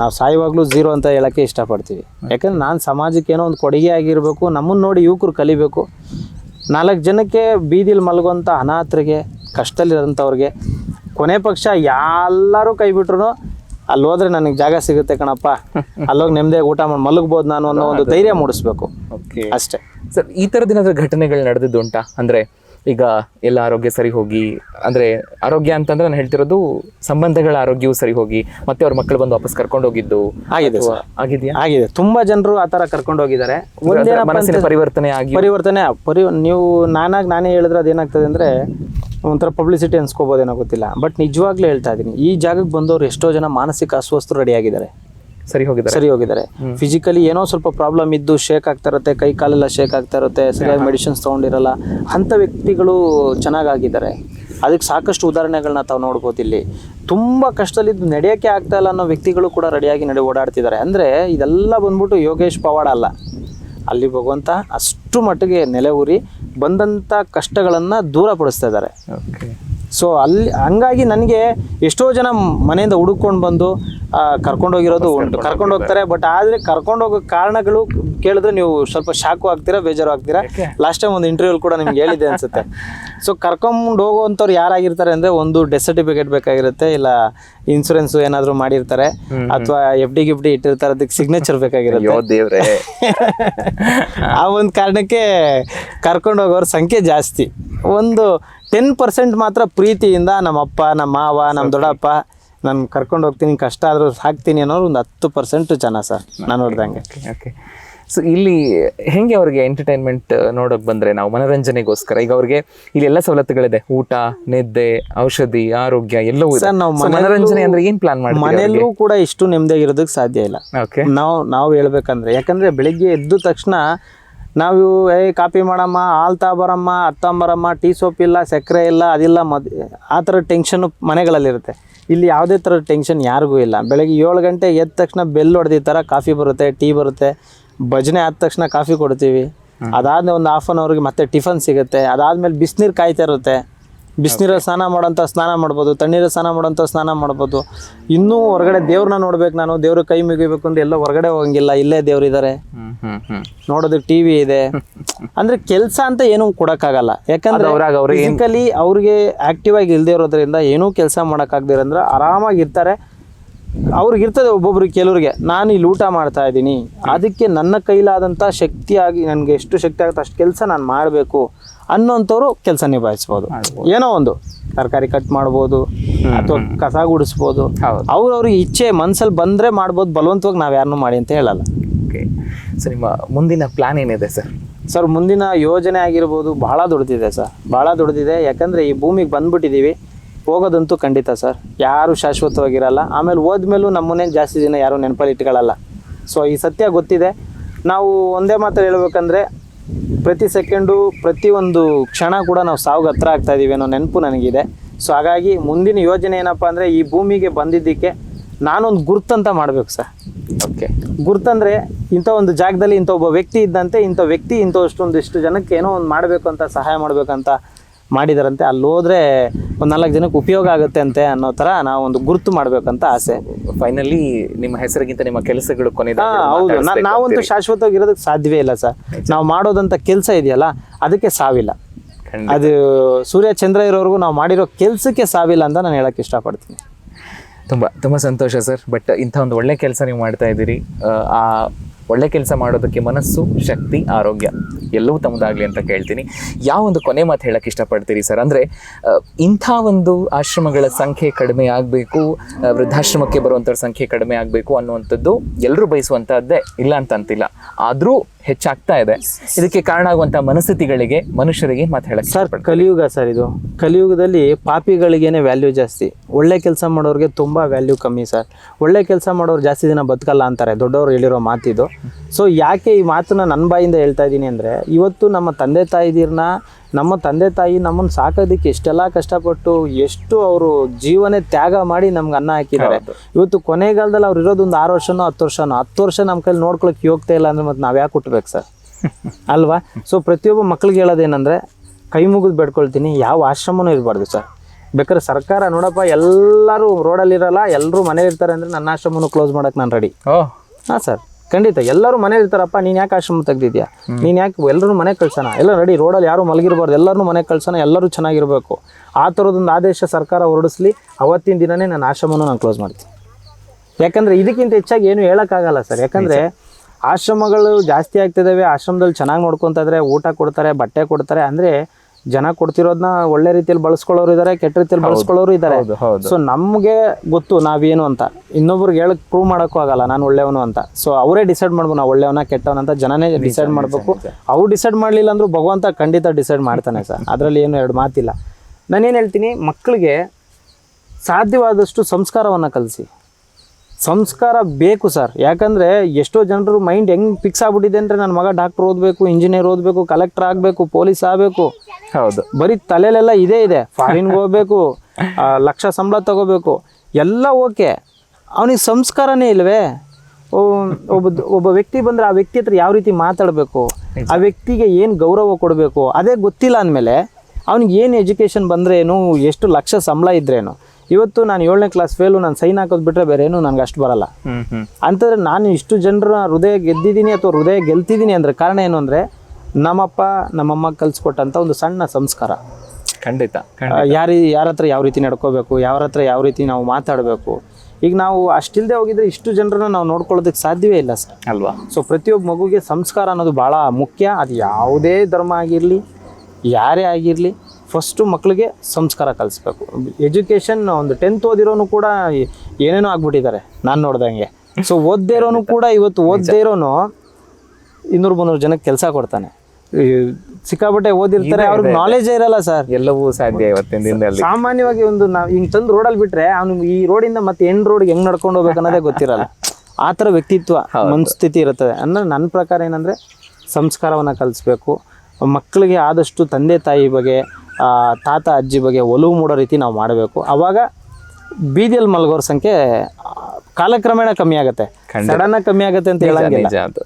ನಾವು ಸಾಯುವಾಗಲೂ ಝೀರೋ ಅಂತ ಹೇಳೋಕ್ಕೆ ಇಷ್ಟಪಡ್ತೀವಿ. ಯಾಕಂದ್ರೆ ನಾನು ಸಮಾಜಕ್ಕೆ ಏನೋ ಒಂದು ಕೊಡುಗೆ ಆಗಿರಬೇಕು ನಮ್ಮನ್ನು ನೋಡಿ ಯುವಕರು ಕಲಿಬೇಕು. ನಾಲ್ಕು ಜನಕ್ಕೆ ಬೀದಿಲಿ ಮಲಗುವಂಥ ಅನಾಥರಿಗೆ ಕಷ್ಟದಲ್ಲಿರೋಂಥವ್ರಿಗೆ ಕೊನೆ ಪಕ್ಷ ಎಲ್ಲರೂ ಕೈ ಬಿಟ್ರು ಅಲ್ಲಿ ಹೋದ್ರೆ ನನಗೆ ಜಾಗ ಸಿಗುತ್ತೆ ಕಣಪ್ಪ. ಅಲ್ಲೋಗಿ ನೆಮ್ಮದಿಯಾಗಿ ಊಟ ಮಾಡಿ ಮಲಗ್ಬೋದು ನಾನು ಅನ್ನೋ ಒಂದು ಧೈರ್ಯ ಮೂಡಿಸ್ಬೇಕು. ಓಕೆ ಅಷ್ಟೇ. ಸರ್ ಈ ಥರದ ಏನಾದರೂ ಘಟನೆಗಳು ನಡೆದಿದ್ದುಂಟಾ? ಅಂದ್ರೆ ಈಗ ಎಲ್ಲ ಆರೋಗ್ಯ ಸರಿ ಹೋಗಿ ಅಂದ್ರೆ ಆರೋಗ್ಯ ಅಂತಂದ್ರೆ ನಾನು ಹೇಳ್ತಿರೋದು ಸಂಬಂಧಗಳ ಆರೋಗ್ಯವೂ ಸರಿ ಹೋಗಿ ಮತ್ತೆ ಅವ್ರ ಮಕ್ಕಳು ಬಂದು ವಾಪಸ್ ಕರ್ಕೊಂಡು ಹೋಗಿದ್ದು ಆಗಿದೆ ಆಗಿದೆಯಾ? ಆಗಿದೆ. ತುಂಬಾ ಜನರು ಆ ಥರ ಕರ್ಕೊಂಡು ಹೋಗಿದ್ದಾರೆ. ಮನಸ್ಸಿನ ಪರಿವರ್ತನೆ ಆಗಿ ಪರಿವರ್ತನೆ ಪರಿ ನೀವು ನಾನಾಗಿ ನಾನೇ ಹೇಳಿದ್ರೆ ಅದೇನಾಗ್ತದೆ ಅಂದರೆ ಒಂಥರ ಪಬ್ಲಿಸಿಟಿ ಅನ್ಸ್ಕೋಬೋದೇನೋ ಗೊತ್ತಿಲ್ಲ. ಬಟ್ ನಿಜವಾಗ್ಲೂ ಹೇಳ್ತಾ ಇದ್ದೀನಿ ಈ ಜಾಗಕ್ಕೆ ಬಂದವರು ಎಷ್ಟೋ ಜನ ಮಾನಸಿಕ ಅಸ್ವಸ್ಥರು ರೆಡಿ ಆಗಿದ್ದಾರೆ. ಸರಿ ಹೋಗಿದ್ದಾರೆ? ಸರಿ ಹೋಗಿದ್ದಾರೆ. ಫಿಸಿಕಲಿ ಏನೋ ಸ್ವಲ್ಪ ಪ್ರಾಬ್ಲಮ್ ಇದ್ದು ಶೇಕ್ ಆಗ್ತಾ ಇರುತ್ತೆ ಕೈ ಕಾಲೆಲ್ಲ ಶೇಕ್ ಆಗ್ತಾ ಇರುತ್ತೆ ಸರಿಯಾಗಿ ಮೆಡಿಸಿನ್ಸ್ ತೊಗೊಂಡಿರಲ್ಲ. ಅಂಥ ವ್ಯಕ್ತಿಗಳು ಚೆನ್ನಾಗಾಗಿದ್ದಾರೆ. ಅದಕ್ಕೆ ಸಾಕಷ್ಟು ಉದಾಹರಣೆಗಳನ್ನ ತಾವು ನೋಡ್ಬೋದು ಇಲ್ಲಿ. ತುಂಬ ಕಷ್ಟದಲ್ಲಿದ್ದು ನಡೆಯೋಕ್ಕೆ ಆಗ್ತಾ ಇಲ್ಲ ಅನ್ನೋ ವ್ಯಕ್ತಿಗಳು ಕೂಡ ರೆಡಿಯಾಗಿ ನಡೆ ಓಡಾಡ್ತಿದ್ದಾರೆ. ಅಂದರೆ ಇದೆಲ್ಲ ಬಂದ್ಬಿಟ್ಟು ಯೋಗೇಶ್ ಪವಾಡ ಅಲ್ಲ. ಅಲ್ಲಿ ಭಗವಂತ ಅಷ್ಟು ಮಟ್ಟಿಗೆ ನೆಲೆ ಊರಿ ಬಂದಂಥ ಕಷ್ಟಗಳನ್ನು ದೂರಪಡಿಸ್ತಾ ಇದ್ದಾರೆ. ಓಕೆ ಸೊ ಅಲ್ಲಿ ಹಂಗಾಗಿ ನನಗೆ ಎಷ್ಟೋ ಜನ ಮನೆಯಿಂದ ಹುಡುಕೊಂಡು ಬಂದು ಕರ್ಕೊಂಡೋಗಿರೋದು ಉಂಟು. ಕರ್ಕೊಂಡು ಹೋಗ್ತಾರೆ. ಬಟ್ ಆದರೆ ಕರ್ಕೊಂಡು ಹೋಗೋ ಕಾರಣಗಳು ಕೇಳಿದ್ರೆ ನೀವು ಸ್ವಲ್ಪ ಶಾಕು ಆಗ್ತೀರಾ ಬೇಜಾರು ಆಗ್ತೀರಾ? ಲಾಸ್ಟ್ ಟೈಮ್ ಒಂದು ಇಂಟರ್ವ್ಯೂಲ್ ಕೂಡ ನಿಮ್ಗೆ ಹೇಳಿದೆ ಅನ್ಸುತ್ತೆ. ಸೊ ಕರ್ಕೊಂಡು ಹೋಗುವಂಥವ್ರು ಯಾರಾಗಿರ್ತಾರೆ ಅಂದರೆ ಒಂದು ಡೆತ್ ಸರ್ಟಿಫಿಕೇಟ್ ಬೇಕಾಗಿರುತ್ತೆ ಇಲ್ಲ ಇನ್ಸೂರೆನ್ಸ್ ಏನಾದರೂ ಮಾಡಿರ್ತಾರೆ ಅಥವಾ ಎಫ್ ಡಿ ಗಿಫ್ಟ್ ಡಿ ಇಟ್ಟಿರ್ತಾರೆ ಅದಕ್ಕೆ ಸಿಗ್ನೇಚರ್ ಬೇಕಾಗಿರುತ್ತೆ. ಆ ಒಂದು ಕಾರಣಕ್ಕೆ ಕರ್ಕೊಂಡು ಹೋಗೋರ ಸಂಖ್ಯೆ ಜಾಸ್ತಿ. ಒಂದು ಟೆನ್ ಪರ್ಸೆಂಟ್ ಮಾತ್ರ ಪ್ರೀತಿಯಿಂದ ನಮ್ಮ ಅಪ್ಪ ನಮ್ಮ ಮಾವ ನಮ್ಮ ದೊಡ್ಡಪ್ಪ ನಾನು ಕರ್ಕೊಂಡು ಹೋಗ್ತೀನಿ ಕಷ್ಟ ಆದರೂ ಸಾಕ್ತೀನಿ ಅನ್ನೋರು ಒಂದು ಹತ್ತು ಪರ್ಸೆಂಟ್ ಜನ ಸರ್ ನಾನು ನೋಡ್ದಂಗೆ. ಓಕೆ ಸೊ ಇಲ್ಲಿ ಹೆಂಗೆ ಅವ್ರಿಗೆ ಎಂಟರ್ಟೈನ್ಮೆಂಟ್ ನೋಡೋಕೆ ಬಂದರೆ ನಾವು ಮನೋರಂಜನೆಗೋಸ್ಕರ? ಈಗ ಅವ್ರಿಗೆ ಇಲ್ಲಿ ಎಲ್ಲ ಸವಲತ್ತುಗಳಿದೆ. ಊಟ ನಿದ್ದೆ ಔಷಧಿ ಆರೋಗ್ಯ ಎಲ್ಲವೂ ಇದೆ. ಸರ್ ನಾವು ಮನೋರಂಜನೆ ಅಂದ್ರೆ ಏನು ಪ್ಲಾನ್ ಮಾಡಿ ಮನೆಯಲ್ಲೂ ಕೂಡ ಇಷ್ಟು ನೆಮ್ಮದಿಯಾಗಿರೋದಕ್ಕೆ ಸಾಧ್ಯ ಇಲ್ಲ. ಓಕೆ ನಾವು ನಾವು ಹೇಳ್ಬೇಕಂದ್ರೆ ಯಾಕಂದರೆ ಬೆಳಿಗ್ಗೆ ಎದ್ದ ತಕ್ಷಣ ನಾವು ಏ ಕಾಪಿ ಮಾಡಮ್ಮ ಹಾಲು ತಾಬರಮ್ಮ ಅತ್ತಂಬರಮ್ಮ ಟೀ ಸೋಪ್ ಇಲ್ಲ ಸಕ್ಕರೆ ಇಲ್ಲ ಅದಿಲ್ಲ ಮದ್ ಆ ಥರ ಟೆನ್ಷನ್ನು ಮನೆಗಳಲ್ಲಿರುತ್ತೆ. ಇಲ್ಲಿ ಯಾವುದೇ ಥರದ ಟೆನ್ಷನ್ ಯಾರಿಗೂ ಇಲ್ಲ. ಬೆಳಗ್ಗೆ ಏಳು ಗಂಟೆ ಎದ್ದ ತಕ್ಷಣ ಬೆಲ್ ಹೊಡೆದ ಥರ ಕಾಫಿ ಬರುತ್ತೆ ಟೀ ಬರುತ್ತೆ. ಭಜನೆ ಆದ ತಕ್ಷಣ ಕಾಫಿ ಕೊಡ್ತೀವಿ. ಅದಾದ್ಮೇಲೆ ಒಂದು ಹಾಫ್ ಅನ್ ಅವರ್ಗೆ ಮತ್ತೆ ಟಿಫನ್ ಸಿಗುತ್ತೆ. ಅದಾದ್ಮೇಲೆ ಬಿಸಿನೀರು ಕಾಯ್ತಾ ಇರುತ್ತೆ. ಬಿಸಿನೀರಲ್ಲಿ ಸ್ನಾನ ಮಾಡೋಂಥ ಸ್ನಾನ ಮಾಡ್ಬೋದು ತಣ್ಣೀರಲ್ಲಿ ಸ್ನಾನ ಮಾಡೋಂಥ ಸ್ನಾನ ಮಾಡ್ಬೋದು. ಇನ್ನೂ ಹೊರಗಡೆ ದೇವ್ರನ್ನ ನೋಡ್ಬೇಕು ನಾನು. ದೇವ್ರ ಕೈ ಮುಗಿಬೇಕು ಅಂತ ಎಲ್ಲ ಹೊರಗಡೆ ಹೋಗಂಗಿಲ್ಲ. ಇಲ್ಲೇ ದೇವ್ರಿದ್ದಾರೆ ನೋಡೋದಕ್ಕೆ ಟಿ ವಿ ಇದೆ. ಅಂದ್ರೆ ಕೆಲಸ ಅಂತ ಏನೂ ಕೊಡೋಕ್ಕಾಗಲ್ಲ. ಯಾಕಂದ್ರೆ ಫಿಸಿಕಲಿ ಅವ್ರಿಗೆ ಆಕ್ಟಿವ್ ಆಗಿ ಇಲ್ದೇ ಇರೋದ್ರಿಂದ ಏನೂ ಕೆಲಸ ಮಾಡೋಕ್ಕಾಗ್ದಿರಂದ್ರೆ ಆರಾಮಾಗಿ ಇರ್ತಾರೆ. ಅವ್ರಿಗೆ ಇರ್ತದೆ ಒಬ್ಬೊಬ್ರಿಗೆ ಕೆಲವ್ರಿಗೆ ನಾನು ಇಲ್ಲಿ ಊಟ ಮಾಡ್ತಾ ಇದ್ದೀನಿ. ಅದಕ್ಕೆ ನನ್ನ ಕೈಲಾದಂಥ ಶಕ್ತಿಯಾಗಿ ನನಗೆ ಎಷ್ಟು ಶಕ್ತಿ ಆಗುತ್ತೆ ಅಷ್ಟು ಕೆಲಸ ನಾನು ಮಾಡಬೇಕು ಅನ್ನೋಂಥವ್ರು ಕೆಲಸ ನಿಭಾಯಿಸ್ಬೋದು. ಏನೋ ಒಂದು ತರಕಾರಿ ಕಟ್ ಮಾಡ್ಬೋದು ಅಥವಾ ಕಸ ಗುಡಿಸ್ಬೋದು. ಅವ್ರವ್ರ ಅವ್ರವ್ರಿಗೆ ಇಚ್ಛೆ ಮನ್ಸಲ್ಲಿ ಬಂದರೆ ಮಾಡ್ಬೋದು ಬಲವಂತವಾಗಿ ನಾವು ಯಾರನ್ನೂ ಮಾಡಿ ಅಂತ ಹೇಳಲ್ಲ. ಓಕೆ. ಸೊ ನಿಮ್ಮ ಮುಂದಿನ ಪ್ಲ್ಯಾನ್ ಏನಿದೆ ಸರ್ ಸರ್ ಮುಂದಿನ ಯೋಜನೆ ಆಗಿರ್ಬೋದು ಭಾಳ ದೊಡ್ಡದಿದೆ ಸರ್ ಭಾಳ ದೊಡ್ಡದಿದೆ. ಯಾಕಂದರೆ ಈ ಭೂಮಿಗೆ ಬಂದ್ಬಿಟ್ಟಿದ್ದೀವಿ ಹೋಗೋದಂತೂ ಖಂಡಿತ ಸರ್. ಯಾರು ಶಾಶ್ವತವಾಗಿರಲ್ಲ. ಆಮೇಲೆ ಹೋದ್ಮೇಲೂ ನಮ್ಮನ್ನೇ ಜಾಸ್ತಿ ದಿನ ಯಾರೂ ನೆನಪಲ್ಲಿ ಇಟ್ಕೊಳ್ಳಲ್ಲ ಸೊ ಈ ಸತ್ಯ ಗೊತ್ತಿದೆ. ನಾವು ಒಂದೇ ಮಾತ್ರ ಹೇಳ್ಬೇಕಂದ್ರೆ ಪ್ರತಿ ಸೆಕೆಂಡು ಪ್ರತಿಯೊಂದು ಕ್ಷಣ ಕೂಡ ನಾವು ಸಾವಿಗೆ ಹತ್ರ ಆಗ್ತಾ ಇದ್ದೀವಿ ಅನ್ನೋ ನೆನಪು ನನಗಿದೆ. ಸೊ ಹಾಗಾಗಿ ಮುಂದಿನ ಯೋಜನೆ ಏನಪ್ಪ ಅಂದರೆ ಈ ಭೂಮಿಗೆ ಬಂದಿದ್ದಕ್ಕೆ ನಾನೊಂದು ಗುರ್ತಂತ ಮಾಡಬೇಕು ಸರ್. ಓಕೆ ಗುರ್ತಂದರೆ ಇಂಥ ಒಂದು ಜಾಗದಲ್ಲಿ ಇಂಥ ಒಬ್ಬ ವ್ಯಕ್ತಿ ಇದ್ದಂತೆ ಇಂಥ ವ್ಯಕ್ತಿ ಇಂಥ ಅಷ್ಟೊಂದಿಷ್ಟು ಜನಕ್ಕೆ ಏನೋ ಒಂದು ಮಾಡಬೇಕು ಅಂತ ಸಹಾಯ ಮಾಡಬೇಕಂತ ಮಾಡಿದಾರಂತೆ. ಅಲ್ಲಿ ಹೋದ್ರೆ ಒಂದು ನಾಲ್ಕು ಜನಕ್ಕೆ ಉಪಯೋಗ ಆಗುತ್ತೆ ಅಂತೆ ಅನ್ನೋ ಥರ ನಾವು ಒಂದು ಗುರುತು ಮಾಡಬೇಕಂತ ಆಸೆ. ಫೈನಲಿ ನಿಮ್ಮ ಹೆಸರಿಗಿಂತ ನಿಮ್ಮ ಕೆಲಸಗಳು ಕೊನೆ ಹೌದು. ನಾವಂತೂ ಶಾಶ್ವತವಾಗಿ ಇರೋದಕ್ಕೆ ಸಾಧ್ಯವೇ ಇಲ್ಲ ಸರ್. ನಾವು ಮಾಡೋದಂಥ ಕೆಲಸ ಇದೆಯಲ್ಲ ಅದಕ್ಕೆ ಸಾವಿಲ್ಲ. ಅದು ಸೂರ್ಯ ಚಂದ್ರ ಇರೋವರೆಗೂ ನಾವು ಮಾಡಿರೋ ಕೆಲಸಕ್ಕೆ ಸಾವಿಲ್ಲ ಅಂತ ನಾನು ಹೇಳಕ್ಕೆ ಇಷ್ಟಪಡ್ತೀನಿ. ತುಂಬ ತುಂಬ ಸಂತೋಷ ಸರ್. ಬಟ್ ಇಂಥ ಒಂದು ಒಳ್ಳೆ ಕೆಲಸ ನೀವು ಮಾಡ್ತಾ ಇದ್ದೀರಿ. ಆ ಒಳ್ಳೆ ಕೆಲಸ ಮಾಡೋದಕ್ಕೆ ಮನಸ್ಸು, ಶಕ್ತಿ, ಆರೋಗ್ಯ ಎಲ್ಲವೂ ತಮ್ಮದಾಗಲಿ ಅಂತ ಕೇಳ್ತೀನಿ. ಯಾವ ಒಂದು ಕೊನೆ ಮಾತು ಹೇಳಕ್ಕೆ ಇಷ್ಟಪಡ್ತೀರಿ ಸರ್? ಅಂದರೆ ಇಂಥ ಒಂದು ಆಶ್ರಮಗಳ ಸಂಖ್ಯೆ ಕಡಿಮೆ ಆಗಬೇಕು ವೃದ್ಧಾಶ್ರಮಕ್ಕೆ ಬರುವಂಥವ್ರ ಸಂಖ್ಯೆ ಕಡಿಮೆ ಆಗಬೇಕು ಅನ್ನುವಂಥದ್ದು ಎಲ್ಲರೂ ಬಯಸುವಂಥದ್ದೇ ಇಲ್ಲ ಅಂತ ಅಂತಿಲ್ಲ ಆದರೂ ಹೆಚ್ಚಾಗ್ತಾ ಇದೆ. ಇದಕ್ಕೆ ಕಾರಣ ಆಗುವಂಥ ಮನಸ್ಥಿತಿಗಳಿಗೆ ಮನುಷ್ಯರಿಗೆ ಮಾತು ಹೇಳಕ್ಕೆ ಸರ್ ಕಲಿಯುಗ ಸರ್ ಇದು. ಕಲಿಯುಗದಲ್ಲಿ ಪಾಪಿಗಳಿಗೇನೆ ವ್ಯಾಲ್ಯೂ ಜಾಸ್ತಿ. ಒಳ್ಳೆ ಕೆಲಸ ಮಾಡೋರಿಗೆ ತುಂಬಾ ವ್ಯಾಲ್ಯೂ ಕಮ್ಮಿ ಸರ್ ಒಳ್ಳೆ ಕೆಲಸ ಮಾಡೋರು ಜಾಸ್ತಿ ದಿನ ಬದುಕಲ್ಲ ಅಂತಾರೆ ದೊಡ್ಡವರು ಹೇಳಿರೋ ಮಾತಿದು. ಸೊ ಯಾಕೆ ಈ ಮಾತನ್ನ ನನ್ನ ಬಾಯಿಂದ ಹೇಳ್ತಾ ಇದ್ದೀನಿ ಅಂದರೆ ಇವತ್ತು ನಮ್ಮ ತಂದೆ ತಾಯಿದಿರನ್ನ ನಮ್ಮ ತಂದೆ ತಾಯಿ ನಮ್ಮನ್ನು ಸಾಕೋದಕ್ಕೆ ಎಷ್ಟೆಲ್ಲ ಕಷ್ಟಪಟ್ಟು ಎಷ್ಟು ಅವರು ಜೀವನೇ ತ್ಯಾಗ ಮಾಡಿ ನಮ್ಗೆ ಅನ್ನ ಹಾಕಿದ್ದಾರೆ. ಇವತ್ತು ಕೊನೆಗಾಲದಲ್ಲಿ ಅವ್ರು ಇರೋದು ಒಂದು ಆರು ವರ್ಷನೋ ಹತ್ತು ವರ್ಷನೋ ಹತ್ತು ವರ್ಷ ನಮ್ಮ ಕೈಲಿ ನೋಡ್ಕೊಳಕ್ಕೆ ಯೋಗ್ಯತೆ ಇಲ್ಲ ಅಂದ್ರೆ ಮತ್ತೆ ನಾವು ಯಾಕೆ ಹುಟ್ಟಬೇಕು ಸರ್? ಅಲ್ವಾ? ಸೊ ಪ್ರತಿಯೊಬ್ಬ ಮಕ್ಳಿಗೆ ಹೇಳೋದೇನಂದ್ರೆ ಕೈ ಮುಗಿದು ಬೇಡ್ಕೊಳ್ತೀನಿ ಯಾವ ಆಶ್ರಮನೂ ಇರಬಾರ್ದು ಸರ್. ಬೇಕಾದ್ರೆ ಸರ್ಕಾರ ನೋಡಪ್ಪ ಎಲ್ಲರೂ ರೋಡಲ್ಲಿರಲ್ಲ ಎಲ್ಲರೂ ಮನೇಲಿ ಇರ್ತಾರೆ ಅಂದರೆ ನನ್ನ ಆಶ್ರಮನೂ ಕ್ಲೋಸ್ ಮಾಡೋಕೆ ನಾನು ರೆಡಿ ಹಾಂ ಸರ್. ಖಂಡಿತ ಎಲ್ಲರೂ ಮನೇಲಿ ಇರ್ತಾರಪ್ಪ ನೀನು ಯಾಕೆ ಆಶ್ರಮ ತೆಗ್ದಿದ್ಯಾ? ನೀನು ಯಾಕೆ ಎಲ್ಲರೂ ಮನೆ ಕಳ್ಸೋಣ? ಎಲ್ಲ ರೆಡಿ ರೋಡಲ್ಲಿ ಯಾರು ಮಲಗಿರಬಾರ್ದು ಎಲ್ಲರೂ ಮನೆ ಕಳ್ಸೋಣ ಎಲ್ಲರೂ ಚೆನ್ನಾಗಿರಬೇಕು. ಆ ಥರದೊಂದು ಆದೇಶ ಸರ್ಕಾರ ಹೊರಡಿಸ್ಲಿ ಅವತ್ತಿನ ದಿನನೇ ನಾನು ಆಶ್ರಮವನ್ನು ನಾನು ಕ್ಲೋಸ್ ಮಾಡ್ತೀನಿ. ಯಾಕಂದರೆ ಇದಕ್ಕಿಂತ ಹೆಚ್ಚಾಗಿ ಏನು ಹೇಳೋಕ್ಕಾಗಲ್ಲ ಸರ್. ಯಾಕಂದರೆ ಆಶ್ರಮಗಳು ಜಾಸ್ತಿ ಆಗ್ತಿದ್ದಾವೆ ಆಶ್ರಮದಲ್ಲಿ ಚೆನ್ನಾಗಿ ನೋಡ್ಕೊತಾ ಇದ್ರೆ ಊಟ ಕೊಡ್ತಾರೆ ಬಟ್ಟೆ ಕೊಡ್ತಾರೆ ಅಂದರೆ ಜನ ಕೊಡ್ತಿರೋದನ್ನ ಒಳ್ಳೆ ರೀತಿಯಲ್ಲಿ ಬಳಸ್ಕೊಳ್ಳೋರು ಇದ್ದಾರೆ ಕೆಟ್ಟ ರೀತಿಯಲ್ಲಿ ಬಳಸ್ಕೊಳ್ಳೋರು ಇದ್ದಾರೆ ಸೊ ನಮಗೆ ಗೊತ್ತು ನಾವೇನು ಅಂತ. ಇನ್ನೊಬ್ರಿಗೆ ಹೇಳಕ್ ಪ್ರೂವ್ ಮಾಡೋಕ್ಕೂ ಆಗಲ್ಲ ನಾನು ಒಳ್ಳೆಯವನು ಅಂತ. ಸೊ ಅವರೇ ಡಿಸೈಡ್ ಮಾಡ್ಬೋದು ನಾವು ಒಳ್ಳೆಯವನ ಕೆಟ್ಟವನ ಅಂತ ಜನನೇ ಡಿಸೈಡ್ ಮಾಡಬೇಕು. ಅವ್ರು ಡಿಸೈಡ್ ಮಾಡಲಿಲ್ಲ ಅಂದ್ರೂ ಭಗವಂತ ಖಂಡಿತ ಡಿಸೈಡ್ ಮಾಡ್ತಾನೆ ಸರ್. ಅದರಲ್ಲಿ ಏನು ಎರಡು ಮಾತಿಲ್ಲ. ನಾನೇನು ಹೇಳ್ತೀನಿ ಮಕ್ಕಳಿಗೆ ಸಾಧ್ಯವಾದಷ್ಟು ಸಂಸ್ಕಾರವನ್ನು ಕಲಿಸಿ. ಸಂಸ್ಕಾರ ಬೇಕು ಸರ್ ಯಾಕಂದರೆ ಎಷ್ಟೋ ಜನರು ಮೈಂಡ್ ಹೆಂಗೆ ಫಿಕ್ಸ್ ಆಗ್ಬಿಟ್ಟಿದೆ ಅಂದರೆ ನನ್ನ ಮಗ ಡಾಕ್ಟ್ರ್ ಓದಬೇಕು ಇಂಜಿನಿಯರ್ ಓದಬೇಕು ಕಲೆಕ್ಟರ್ ಆಗಬೇಕು ಪೊಲೀಸ್ ಆಗಬೇಕು. ಹೌದು. ಬರೀ ತಲೆಲೆಲ್ಲ ಇದೇ ಇದೆ. ಫಾರಿನ್ಗೆ ಹೋಗ್ಬೇಕು ಲಕ್ಷ ಸಂಬಳ ತಗೋಬೇಕು. ಎಲ್ಲ ಓಕೆ ಅವನಿಗೆ ಸಂಸ್ಕಾರನೇ ಇಲ್ವೇ? ಒಬ್ಬ ಒಬ್ಬ ವ್ಯಕ್ತಿ ಬಂದರೆ ಆ ವ್ಯಕ್ತಿ ಹತ್ರ ಯಾವ ರೀತಿ ಮಾತಾಡಬೇಕು? ಆ ವ್ಯಕ್ತಿಗೆ ಏನು ಗೌರವ ಕೊಡಬೇಕು? ಅದೇ ಗೊತ್ತಿಲ್ಲ ಅಂದಮೇಲೆ ಅವ್ನಿಗೆ ಏನು ಎಜುಕೇಷನ್ ಏನು ಎಷ್ಟು ಲಕ್ಷ ಸಂಬಳ ಇದ್ರೇನು? ಇವತ್ತು ನಾನು ಏಳನೇ ಕ್ಲಾಸ್ ಫೇಲು ನಾನು ಸೈನ್ ಹಾಕೋದು ಬಿಟ್ರೆ ಬೇರೆ ಏನು ನನಗೆ ಅಷ್ಟು ಬರಲ್ಲ. ಅಂತಂದ್ರೆ ನಾನು ಇಷ್ಟು ಜನರ ಹೃದಯ ಗೆದ್ದಿದ್ದೀನಿ ಅಥವಾ ಹೃದಯ ಗೆಲ್ತಿದ್ದೀನಿ ಅಂದರೆ ಕಾರಣ ಏನು ಅಂದರೆ ನಮ್ಮಪ್ಪ ನಮ್ಮಮ್ಮ ಕಲಿಸ್ಕೊಟ್ಟಂಥ ಒಂದು ಸಣ್ಣ ಸಂಸ್ಕಾರ. ಖಂಡಿತ ಖಂಡಿತ. ಯಾರು ಯಾರ ಹತ್ರ ಯಾವ ರೀತಿ ನಡ್ಕೋಬೇಕು ಯಾರ ಹತ್ರ ಯಾವ ರೀತಿ ನಾವು ಮಾತಾಡಬೇಕು. ಈಗ ನಾವು ಅಷ್ಟಿಲ್ಲದೆ ಹೋಗಿದ್ರೆ ಇಷ್ಟು ಜನರನ್ನ ನಾವು ನೋಡ್ಕೊಳ್ಳೋದಕ್ಕೆ ಸಾಧ್ಯವೇ ಇಲ್ಲ ಸರ್. ಅಲ್ವಾ? ಸೊ ಪ್ರತಿಯೊಬ್ಬ ಮಗುಗೆ ಸಂಸ್ಕಾರ ಅನ್ನೋದು ಭಾಳ ಮುಖ್ಯ. ಅದು ಯಾವುದೇ ಧರ್ಮ ಆಗಿರಲಿ ಯಾರೇ ಆಗಿರಲಿ ಫಸ್ಟು ಮಕ್ಕಳಿಗೆ ಸಂಸ್ಕಾರ ಕಲಿಸ್ಬೇಕು. ಎಜುಕೇಷನ್ ಒಂದು ಟೆಂತ್ ಓದಿರೋನು ಕೂಡ ಏನೇನೋ ಆಗ್ಬಿಟ್ಟಿದ್ದಾರೆ. ನಾನು ನೋಡ್ದಂಗೆ. ಸೊ ಓದ್ದೇ ಇರೋನು ಕೂಡ ಇವತ್ತು ಓದ್ದೇ ಇರೋನು ಇನ್ನೂರು ಮುನ್ನೂರು ಜನಕ್ಕೆ ಕೆಲಸ ಕೊಡ್ತಾನೆ. ಸಿಕ್ಕಾಪಟ್ಟೆ ಓದಿರ್ತಾರೆ ಅವ್ರಿಗೆ ನಾಲೆಜೇ ಇರಲ್ಲ ಸರ್. ಎಲ್ಲವೂ ಸಾಧ್ಯ ಇವತ್ತಿನ ದಿನದಲ್ಲಿ. ಸಾಮಾನ್ಯವಾಗಿ ಒಂದು ನಾವು ಹಿಂಗೆ ತಂದು ರೋಡಲ್ಲಿ ಬಿಟ್ರೆ ಅವ್ನು ಈ ರೋಡಿಂದ ಮತ್ತೆ ಎಂಡ್ ರೋಡ್ಗೆ ಹೆಂಗ್ ನಡ್ಕೊಂಡು ಹೋಗ್ಬೇಕು ಅನ್ನೋದೇ ಗೊತ್ತಿರಲ್ಲ. ಆ ಥರ ವ್ಯಕ್ತಿತ್ವ ಮನಸ್ಥಿತಿ ಇರುತ್ತದೆ. ಅಂದ್ರೆ ನನ್ನ ಪ್ರಕಾರ ಏನಂದರೆ ಸಂಸ್ಕಾರವನ್ನು ಕಲಿಸ್ಬೇಕು. ಮಕ್ಕಳಿಗೆ ಆದಷ್ಟು ತಂದೆ ತಾಯಿ ಬಗ್ಗೆ ತಾತ ಅಜ್ಜಿ ಬಗ್ಗೆ ಒಲವು ಮೂಡೋ ರೀತಿ ನಾವು ಮಾಡಬೇಕು. ಆವಾಗ ಬೀದಿಯಲ್ಲಿ ಮಲಗೋರ ಸಂಖ್ಯೆ ಕಾಲಕ್ರಮೇಣ ಕಮ್ಮಿ ಆಗುತ್ತೆ. ಸಡನ್ ಕಮ್ಮಿ ಆಗುತ್ತೆ ಅಂತ ಹೇಳಂಗಿಲ್ಲ. ನಿಜ ಅದು.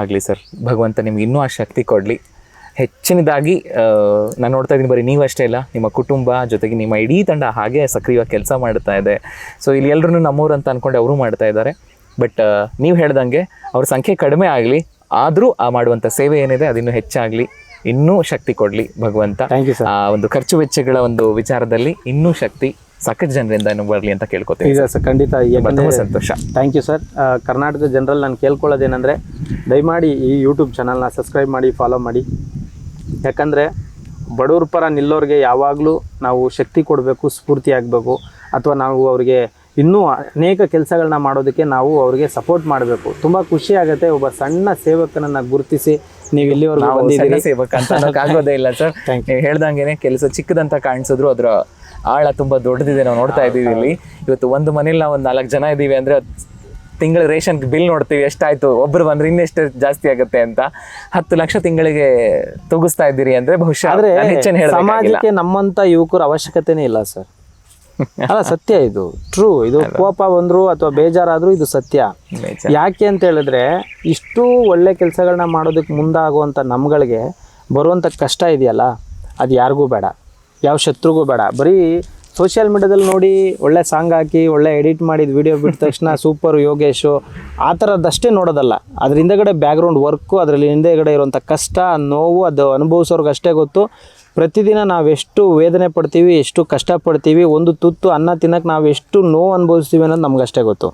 ಆಗಲಿ ಸರ್ ಭಗವಂತ ನಿಮ್ಗೆ ಇನ್ನೂ ಆ ಶಕ್ತಿ ಕೊಡಲಿ. ಹೆಚ್ಚಿನದಾಗಿ ನಾನು ನೋಡ್ತಾ ಇದ್ದೀನಿ ಬರೀ ನೀವು ಅಷ್ಟೇ ಇಲ್ಲ ನಿಮ್ಮ ಕುಟುಂಬ ಜೊತೆಗೆ ನಿಮ್ಮ ಇಡೀ ತಂಡ ಹಾಗೆ ಸಕ್ರಿಯವಾಗಿ ಕೆಲಸ ಮಾಡ್ತಾ ಇದೆ. ಸೊ ಇಲ್ಲಿ ಎಲ್ಲರೂ ನಮ್ಮೂರು ಅಂತ ಅಂದ್ಕೊಂಡು ಅವರು ಮಾಡ್ತಾ ಇದ್ದಾರೆ. ಬಟ್ ನೀವು ಹೇಳ್ದಂಗೆ ಅವ್ರ ಸಂಖ್ಯೆ ಕಡಿಮೆ ಆಗಲಿ ಆದರೂ ಆ ಮಾಡುವಂಥ ಸೇವೆ ಏನಿದೆ ಅದಿನ್ನೂ ಹೆಚ್ಚಾಗಲಿ. ಇನ್ನೂ ಶಕ್ತಿ ಕೊಡಲಿ ಭಗವಂತ. ಥ್ಯಾಂಕ್ ಯು ಸರ್ ಆ ಒಂದು ಖರ್ಚು ವೆಚ್ಚಗಳ ಒಂದು ವಿಚಾರದಲ್ಲಿ ಇನ್ನೂ ಶಕ್ತಿ ಸಾಕಷ್ಟು ಜನರಿಂದ ಬರಲಿ ಅಂತ ಕೇಳ್ಕೊತೀನಿ. ಇದೆ ಸರ್ ಖಂಡಿತ. ತುಂಬ ಸಂತೋಷ. ಥ್ಯಾಂಕ್ ಯು ಸರ್ ಕರ್ನಾಟಕದ ಜನರಲ್ಲಿ ನಾನು ಕೇಳ್ಕೊಳ್ಳೋದೇನೆಂದರೆ ದಯಮಾಡಿ ಈ ಯೂಟ್ಯೂಬ್ ಚಾನಲ್ನ ಸಬ್ಸ್ಕ್ರೈಬ್ ಮಾಡಿ ಫಾಲೋ ಮಾಡಿ. ಯಾಕಂದರೆ ಬಡವ್ರ ಪರ ನಿಲ್ಲೋರಿಗೆ ಯಾವಾಗಲೂ ನಾವು ಶಕ್ತಿ ಕೊಡಬೇಕು ಸ್ಫೂರ್ತಿ ಆಗಬೇಕು ಅಥವಾ ನಾವು ಅವರಿಗೆ ಇನ್ನೂ ಅನೇಕ ಕೆಲಸಗಳನ್ನ ಮಾಡೋದಕ್ಕೆ ನಾವು ಅವರಿಗೆ ಸಪೋರ್ಟ್ ಮಾಡಬೇಕು. ತುಂಬ ಖುಷಿ ಆಗುತ್ತೆ ಒಬ್ಬ ಸಣ್ಣ ಸೇವಕನನ್ನು ಗುರುತಿಸಿ ನೀವು ಇಲ್ಲಿವರೆಗೂ ಬಂದಿದ್ದೀರಿ. ಅನ್ನೋಕ್ಕಾಗೋದೇ ಇಲ್ಲ ಸರ್. ನೀವು ಹೇಳ್ದಂಗೆನೆ ಕೆಲಸ ಚಿಕ್ಕದಂತ ಕಾಣಿಸಿದ್ರು ಅದ್ರ ಆಳ ತುಂಬಾ ದೊಡ್ಡದಿದೆ ನಾವು ನೋಡ್ತಾ ಇದೀವಿ ಇಲ್ಲಿ. ಇವತ್ತು ಒಂದು ಮನೇಲಿ ನಾವು ಒಂದು ನಾಲ್ಕು ಜನ ಇದ್ದೀವಿ ಅಂದ್ರೆ ತಿಂಗಳ ರೇಷನ್ ಬಿಲ್ ನೋಡ್ತೀವಿ ಎಷ್ಟಾಯ್ತು ಒಬ್ರು ಬಂದ್ರೆ ಇನ್ನೆಷ್ಟು ಜಾಸ್ತಿ ಆಗುತ್ತೆ ಅಂತ. ಹತ್ತು ಲಕ್ಷ ತಿಂಗಳಿಗೆ ತೂಗಿಸ್ತಾ ಇದ್ದೀರಿ ಅಂದ್ರೆ ಬಹುಶಃ ನಮ್ಮಂತ ಸಮಾಜಕ್ಕೆ ನಮ್ಮಂಥ ಯುವಕರ ಅವಶ್ಯಕತೆನೇ ಇಲ್ಲ ಸರ್. ಅಲ್ಲ ಸತ್ಯ ಇದು. ಟ್ರೂ ಇದು ಕೋಪ ಬಂದ್ರು ಅಥವಾ ಬೇಜಾರಾದ್ರೂ ಇದು ಸತ್ಯ. ಯಾಕೆ ಅಂತ ಹೇಳಿದ್ರೆ ಇಷ್ಟು ಒಳ್ಳೆ ಕೆಲಸಗಳನ್ನ ಮಾಡೋದಕ್ಕೆ ಮುಂದಾಗುವಂಥ ನಮ್ಗಳಿಗೆ ಬರುವಂತ ಕಷ್ಟ ಇದೆಯಲ್ಲ ಅದು ಯಾರಿಗೂ ಬೇಡ. ಯಾವ ಶತ್ರುಗೂ ಬೇಡ. ಬರೀ ಸೋಷಿಯಲ್ ಮೀಡಿಯಾದಲ್ಲಿ ನೋಡಿ ಒಳ್ಳೆ ಸಾಂಗ್ ಹಾಕಿ ಒಳ್ಳೆ ಎಡಿಟ್ ಮಾಡಿದ ವಿಡಿಯೋ ಬಿಟ್ಟ ತಕ್ಷಣ ಸೂಪರ್ ಯೋಗೇಶು ಆ ಥರದಷ್ಟೇ ನೋಡೋದಲ್ಲ. ಅದ್ರ ಹಿಂದೆಗಡೆ ಬ್ಯಾಕ್ಗ್ರೌಂಡ್ ವರ್ಕು ಅದರಲ್ಲಿ ಹಿಂದೆಗಡೆ ಇರುವಂಥ ಕಷ್ಟ ನೋವು ಅದು ಅನುಭವಿಸೋರ್ಗೆ ಅಷ್ಟೇ ಗೊತ್ತು. ಪ್ರತಿದಿನ ನಾವೆಷ್ಟು ವೇದನೆ ಪಡ್ತೀವಿ ಎಷ್ಟು ಕಷ್ಟಪಡ್ತೀವಿ ಒಂದು ತುತ್ತು ಅನ್ನ ತಿನ್ನಕ್ಕೆ ನಾವು ಎಷ್ಟು ನೋವು ಅನುಭವಿಸ್ತೀವಿ ಅನ್ನೋದು ನಮ್ಗೆ ಅಷ್ಟೇ ಗೊತ್ತು.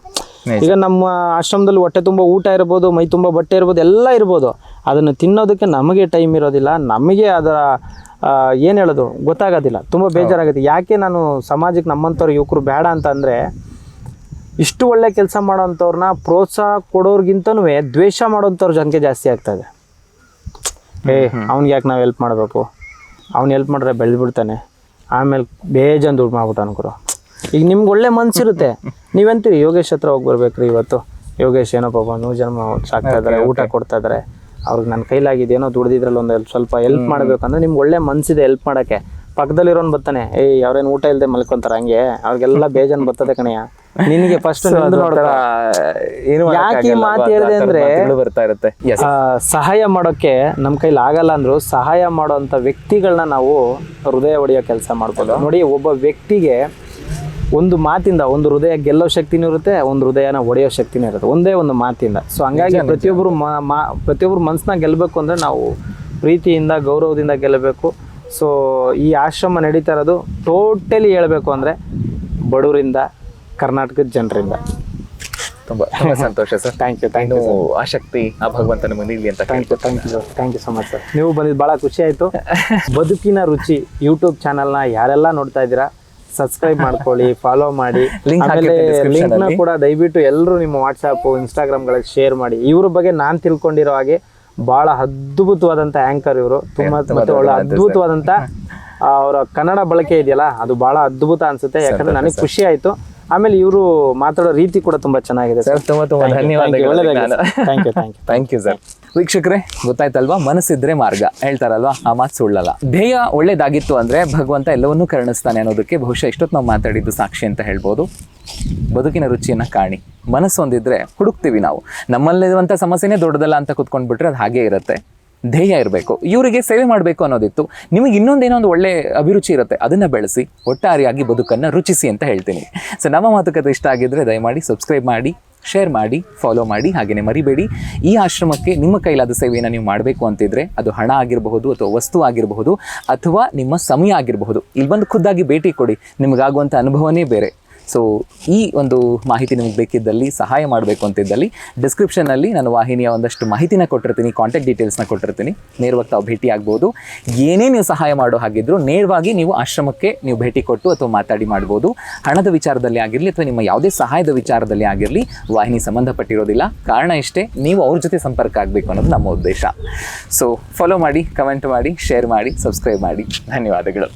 ಈಗ ನಮ್ಮ ಆಶ್ರಮದಲ್ಲಿ ಹೊಟ್ಟೆ ತುಂಬ ಊಟ ಇರ್ಬೋದು ಮೈ ತುಂಬ ಬಟ್ಟೆ ಇರ್ಬೋದು ಎಲ್ಲ ಇರ್ಬೋದು. ಅದನ್ನು ತಿನ್ನೋದಕ್ಕೆ ನಮಗೆ ಟೈಮ್ ಇರೋದಿಲ್ಲ ನಮಗೆ ಅದರ ಏನು ಹೇಳೋದು? ಗೊತ್ತಾಗೋದಿಲ್ಲ. ತುಂಬ ಬೇಜಾರಾಗುತ್ತೆ. ಯಾಕೆ ನಾನು ಸಮಾಜಕ್ಕೆ ನಮ್ಮಂಥವ್ರು ಯುವಕರು ಬೇಡ ಅಂತಂದರೆ ಇಷ್ಟು ಒಳ್ಳೆ ಕೆಲಸ ಮಾಡೋವಂಥವ್ರನ್ನ ಪ್ರೋತ್ಸಾಹ ಕೊಡೋರ್ಗಿಂತನೂ ದ್ವೇಷ ಮಾಡೋಂಥವ್ರ ಜನಕ್ಕೆ ಜಾಸ್ತಿ ಆಗ್ತದೆ ಏ ಅವ್ನಿಗೆ ಯಾಕೆ ನಾವು ಹೆಲ್ಪ್ ಮಾಡಬೇಕು? ಅವ್ನು ಹೆಲ್ಪ್ ಮಾಡಿದ್ರೆ ಬೆಳೆದ್ಬಿಡ್ತಾನೆ. ಆಮೇಲೆ ಬೇಜಾನ್ ದುಡ್ಡು ಮಾಡ್ಬಿಟ್ಟು ಅನ್ಕೊರು. ಈಗ ನಿಮ್ಗೆ ಒಳ್ಳೆ ಮನಸ್ಸಿರುತ್ತೆ ನೀವಂತೀರಿ? ಯೋಗೇಶ್ ಹತ್ರ ಹೋಗಿ ಬರ್ಬೇಕ್ರಿ ಇವತ್ತು. ಯೋಗೇಶ್ ಏನೋ ಪಾಪ ನೂರು ಜನ ಸಾಕ್ತಾ ಇದ್ದಾರೆ ಊಟ ಕೊಡ್ತಾ ಇದ್ದಾರೆ ಅವ್ರಿಗೆ ನನ್ನ ಕೈಲಾಗಿದ್ದೇನೋ ದುಡ್ದಿದ್ರಲ್ಲಿ ಒಂದು ಸ್ವಲ್ಪ ಹೆಲ್ಪ್ ಮಾಡಬೇಕಂದ್ರೆ ನಿಮ್ಗೆ ಒಳ್ಳೆ ಮನ್ಸಿದೆ ಹೆಲ್ಪ್ ಮಾಡೋಕ್ಕೆ. ಪಕ್ಕದಲ್ಲಿರೋನ್ ಬರ್ತಾನೆ ಏಯ್ ಅವ್ರೇನು ಊಟ ಇಲ್ಲದೆ ಮಲ್ಕೊಂತಾರ ಹಂಗೆ? ಅವ್ರಿಗೆಲ್ಲ ಬೇಜಾನ್ ಬರ್ತದೆ ಕಣಯ್ಯ. ನಿನಗೆ ಫಸ್ಟ್ ಯಾಕೆ ಮಾತು ಹೇಳಿದೆ ಅಂದ್ರೆ ಬರ್ತಾ ಇರುತ್ತೆ. ಸಹಾಯ ಮಾಡೋಕ್ಕೆ ನಮ್ಮ ಕೈಲಿ ಆಗಲ್ಲ ಅಂದ್ರು ಸಹಾಯ ಮಾಡೋಂಥ ವ್ಯಕ್ತಿಗಳನ್ನ ನಾವು ಹೃದಯ ಒಡೆಯೋ ಕೆಲಸ ಮಾಡ್ಬೋದು. ನೋಡಿ ಒಬ್ಬ ವ್ಯಕ್ತಿಗೆ ಒಂದು ಮಾತಿಂದ ಒಂದು ಹೃದಯ ಗೆಲ್ಲೋ ಶಕ್ತಿನೂ ಇರುತ್ತೆ ಒಂದು ಹೃದಯನ ಒಡೆಯೋ ಶಕ್ತಿನೂ ಇರುತ್ತೆ. ಒಂದೇ ಒಂದು ಮಾತಿಂದ. ಸೊ ಹಂಗಾಗಿ ಪ್ರತಿಯೊಬ್ಬರು ಮ- ಪ್ರತಿಯೊಬ್ಬರು ಮನಸ್ಸನ್ನ ಗೆಲ್ಲಬೇಕು ಅಂದರೆ ನಾವು ಪ್ರೀತಿಯಿಂದ ಗೌರವದಿಂದ ಗೆಲ್ಲಬೇಕು. ಸೊ ಈ ಆಶ್ರಮ ನಡೀತಾ ಇರೋದು ಟೋಟಲಿ ಹೇಳಬೇಕು ಅಂದರೆ ಬಡವರಿಂದ ಕರ್ನಾಟಕದ ಜನರಿಂದ. ತುಂಬ ತುಂಬಾ ಸಂತೋಷ sir. Thank you thank you ಆ ಶಕ್ತಿ ಆ ಭಗವಂತನ ಮುಂದಿರ್ಲಿ ಅಂತ thank you thank you thank you so much sir ನೀವು ಬಂದಿದ್ದು ಭಾಳ ಖುಷಿ ಆಯಿತು. ಬದುಕಿನ ರುಚಿ ಯೂಟ್ಯೂಬ್ ಚಾನಲ್ನ ಯಾರೆಲ್ಲ ನೋಡ್ತಾ ಇದ್ದೀರಾ ಸಬ್ಸ್ಕ್ರೈಬ್ ಮಾಡ್ಕೊಳ್ಳಿ ಫಾಲೋ ಮಾಡಿ. ಲಿಂಕ್ನ. ಕೂಡ ದಯವಿಟ್ಟು ಎಲ್ಲರೂ ನಿಮ್ಮ ವಾಟ್ಸಾಪ್ ಇನ್ಸ್ಟಾಗ್ರಾಮ್ಗಳಿಗೆ ಶೇರ್ ಮಾಡಿ. ಇವ್ರ ಬಗ್ಗೆ ನಾನು ತಿಳ್ಕೊಂಡಿರೋ ಹಾಗೆ ಬಹಳ ಅದ್ಭುತವಾದಂತ ಆಂಕರ್ ಇವರು. ತುಂಬಾ ಮತ್ತೆ ಒಳ್ಳೆ ಅದ್ಭುತವಾದಂತ ಅವರ ಕನ್ನಡ ಬಳಕೆ ಇದೆಯಲ್ಲ ಅದು ಬಹಳ ಅದ್ಭುತ ಅನ್ಸುತ್ತೆ. ಯಾಕಂದ್ರೆ ನನಗೆ ಖುಷಿ ಆಯ್ತು. ಆಮೇಲೆ ಇವರು ಮಾತಾಡೋ ರೀತಿ ಕೂಡ ತುಂಬಾ ಚೆನ್ನಾಗಿದೆ ಸರ್. ತುಂಬಾ ತುಂಬಾ ಧನ್ಯವಾದಗಳು. Thank you thank you thank you sir ವೀಕ್ಷಕರೇ, ಗೊತ್ತಾಯ್ತಲ್ವಾ? ಮನಸ್ಸಿದ್ರೆ ಮಾರ್ಗ. ಹೇಳ್ತಾರಲ್ವಾ? ಆ ಮಾತು ಸುಳ್ಳಲ್ಲ. ಧ್ಯೇಯ ಒಳ್ಳೇದಾಗಿತ್ತು ಅಂದ್ರೆ ಭಗವಂತ ಎಲ್ಲವನ್ನೂ ಕರುಣಿಸ್ತಾನೆ ಅನ್ನೋದಕ್ಕೆ ಬಹುಶಃ ಇಷ್ಟೊತ್ತು ನಾವು ಮಾತಾಡಿದ್ದು ಸಾಕ್ಷಿ ಅಂತ ಹೇಳ್ಬೋದು. ಬದುಕಿನ ರುಚಿಯನ್ನ ಕಾಣಿ. ಮನಸ್ಸು ಒಂದಿದ್ರೆ ಹುಡುಕ್ತೀವಿ ನಾವು. ನಮ್ಮಲ್ಲಿರುವಂಥ ಸಮಸ್ಯೆನೇ ದೊಡ್ಡದಲ್ಲ ಅಂತ ಕುತ್ಕೊಂಡ್ಬಿಟ್ರೆ ಅದು ಹಾಗೇ ಇರುತ್ತೆ. ಧ್ಯೇಯ ಇರಬೇಕು. ಇವರಿಗೆ ಸೇವೆ ಮಾಡಬೇಕು ಅನ್ನೋದಿತ್ತು. ನಿಮಗೆ ಇನ್ನೊಂದೇನೋ ಒಂದು ಒಳ್ಳೆ ಅಭಿರುಚಿ ಇರುತ್ತೆ. ಅದನ್ನು ಬೆಳೆಸಿ, ಒಟ್ಟಾರಿಯಾಗಿ ಬದುಕನ್ನು ರುಚಿಸಿ ಅಂತ ಹೇಳ್ತೀನಿ. ಸೊ, ನಮ್ಮ ಮಾತುಕತೆ ಇಷ್ಟ ಆಗಿದ್ದರೆ ದಯಮಾಡಿ ಸಬ್ಸ್ಕ್ರೈಬ್ ಮಾಡಿ. ಶೇರ್ ಮಾಡಿ ಫಾಲೋ ಮಾಡಿ ಹಾಗೆಯೇ ಮರಿಬೇಡಿ. ಈ ಆಶ್ರಮಕ್ಕೆ ನಿಮ್ಮ ಕೈಲಾದ ಸೇವೆಯನ್ನು ನೀವು ಮಾಡಬೇಕು ಅಂತಿದ್ರೆ ಅದು ಹಣ ಆಗಿರಬಹುದು ಅಥವಾ ವಸ್ತು ಆಗಿರಬಹುದು ಅಥವಾ ನಿಮ್ಮ ಸಮಯ ಆಗಿರಬಹುದು. ಇಲ್ಲಿ ಬಂದು ಖುದ್ದಾಗಿ ಭೇಟಿ ಕೊಡಿ. ನಿಮಗಾಗುವಂಥ ಅನುಭವನೇ ಬೇರೆ. ಸೊ ಈ ಒಂದು ಮಾಹಿತಿ ನಿಮಗೆ ಬೇಕಿದ್ದಲ್ಲಿ ಸಹಾಯ ಮಾಡಬೇಕು ಅಂತಿದ್ದಲ್ಲಿ ಡಿಸ್ಕ್ರಿಪ್ಷನಲ್ಲಿ ನಾನು ವಾಹಿನಿಯ ಒಂದಷ್ಟು ಮಾಹಿತಿನ ಕೊಟ್ಟಿರ್ತೀನಿ ಕಾಂಟ್ಯಾಕ್ಟ್ ಡೀಟೇಲ್ಸ್ನ ಕೊಟ್ಟಿರ್ತೀನಿ. ನೇರವಾಗಿ ತಾವು ಭೇಟಿ ಆಗ್ಬೋದು. ಏನೇ ನೀವು ಸಹಾಯ ಮಾಡೋ ಹಾಗಿದ್ದರೂ ನೇರವಾಗಿ ನೀವು ಆಶ್ರಮಕ್ಕೆ ನೀವು ಭೇಟಿ ಕೊಟ್ಟು ಅಥವಾ ಮಾತಾಡಿ ಮಾಡ್ಬೋದು. ಹಣದ ವಿಚಾರದಲ್ಲಿ ಆಗಿರಲಿ ಅಥವಾ ನಿಮ್ಮ ಯಾವುದೇ ಸಹಾಯದ ವಿಚಾರದಲ್ಲಿ ಆಗಿರಲಿ ವಾಹಿನಿ ಸಂಬಂಧಪಟ್ಟಿರೋದಿಲ್ಲ. ಕಾರಣ ಇಷ್ಟೇ, ನೀವು ಅವ್ರ ಜೊತೆ ಸಂಪರ್ಕ ಆಗಬೇಕು ಅನ್ನೋದು ನಮ್ಮ ಉದ್ದೇಶ. ಸೊ ಫಾಲೋ ಮಾಡಿ ಕಮೆಂಟ್ ಮಾಡಿ ಶೇರ್ ಮಾಡಿ ಸಬ್ಸ್ಕ್ರೈಬ್ ಮಾಡಿ. ಧನ್ಯವಾದಗಳು.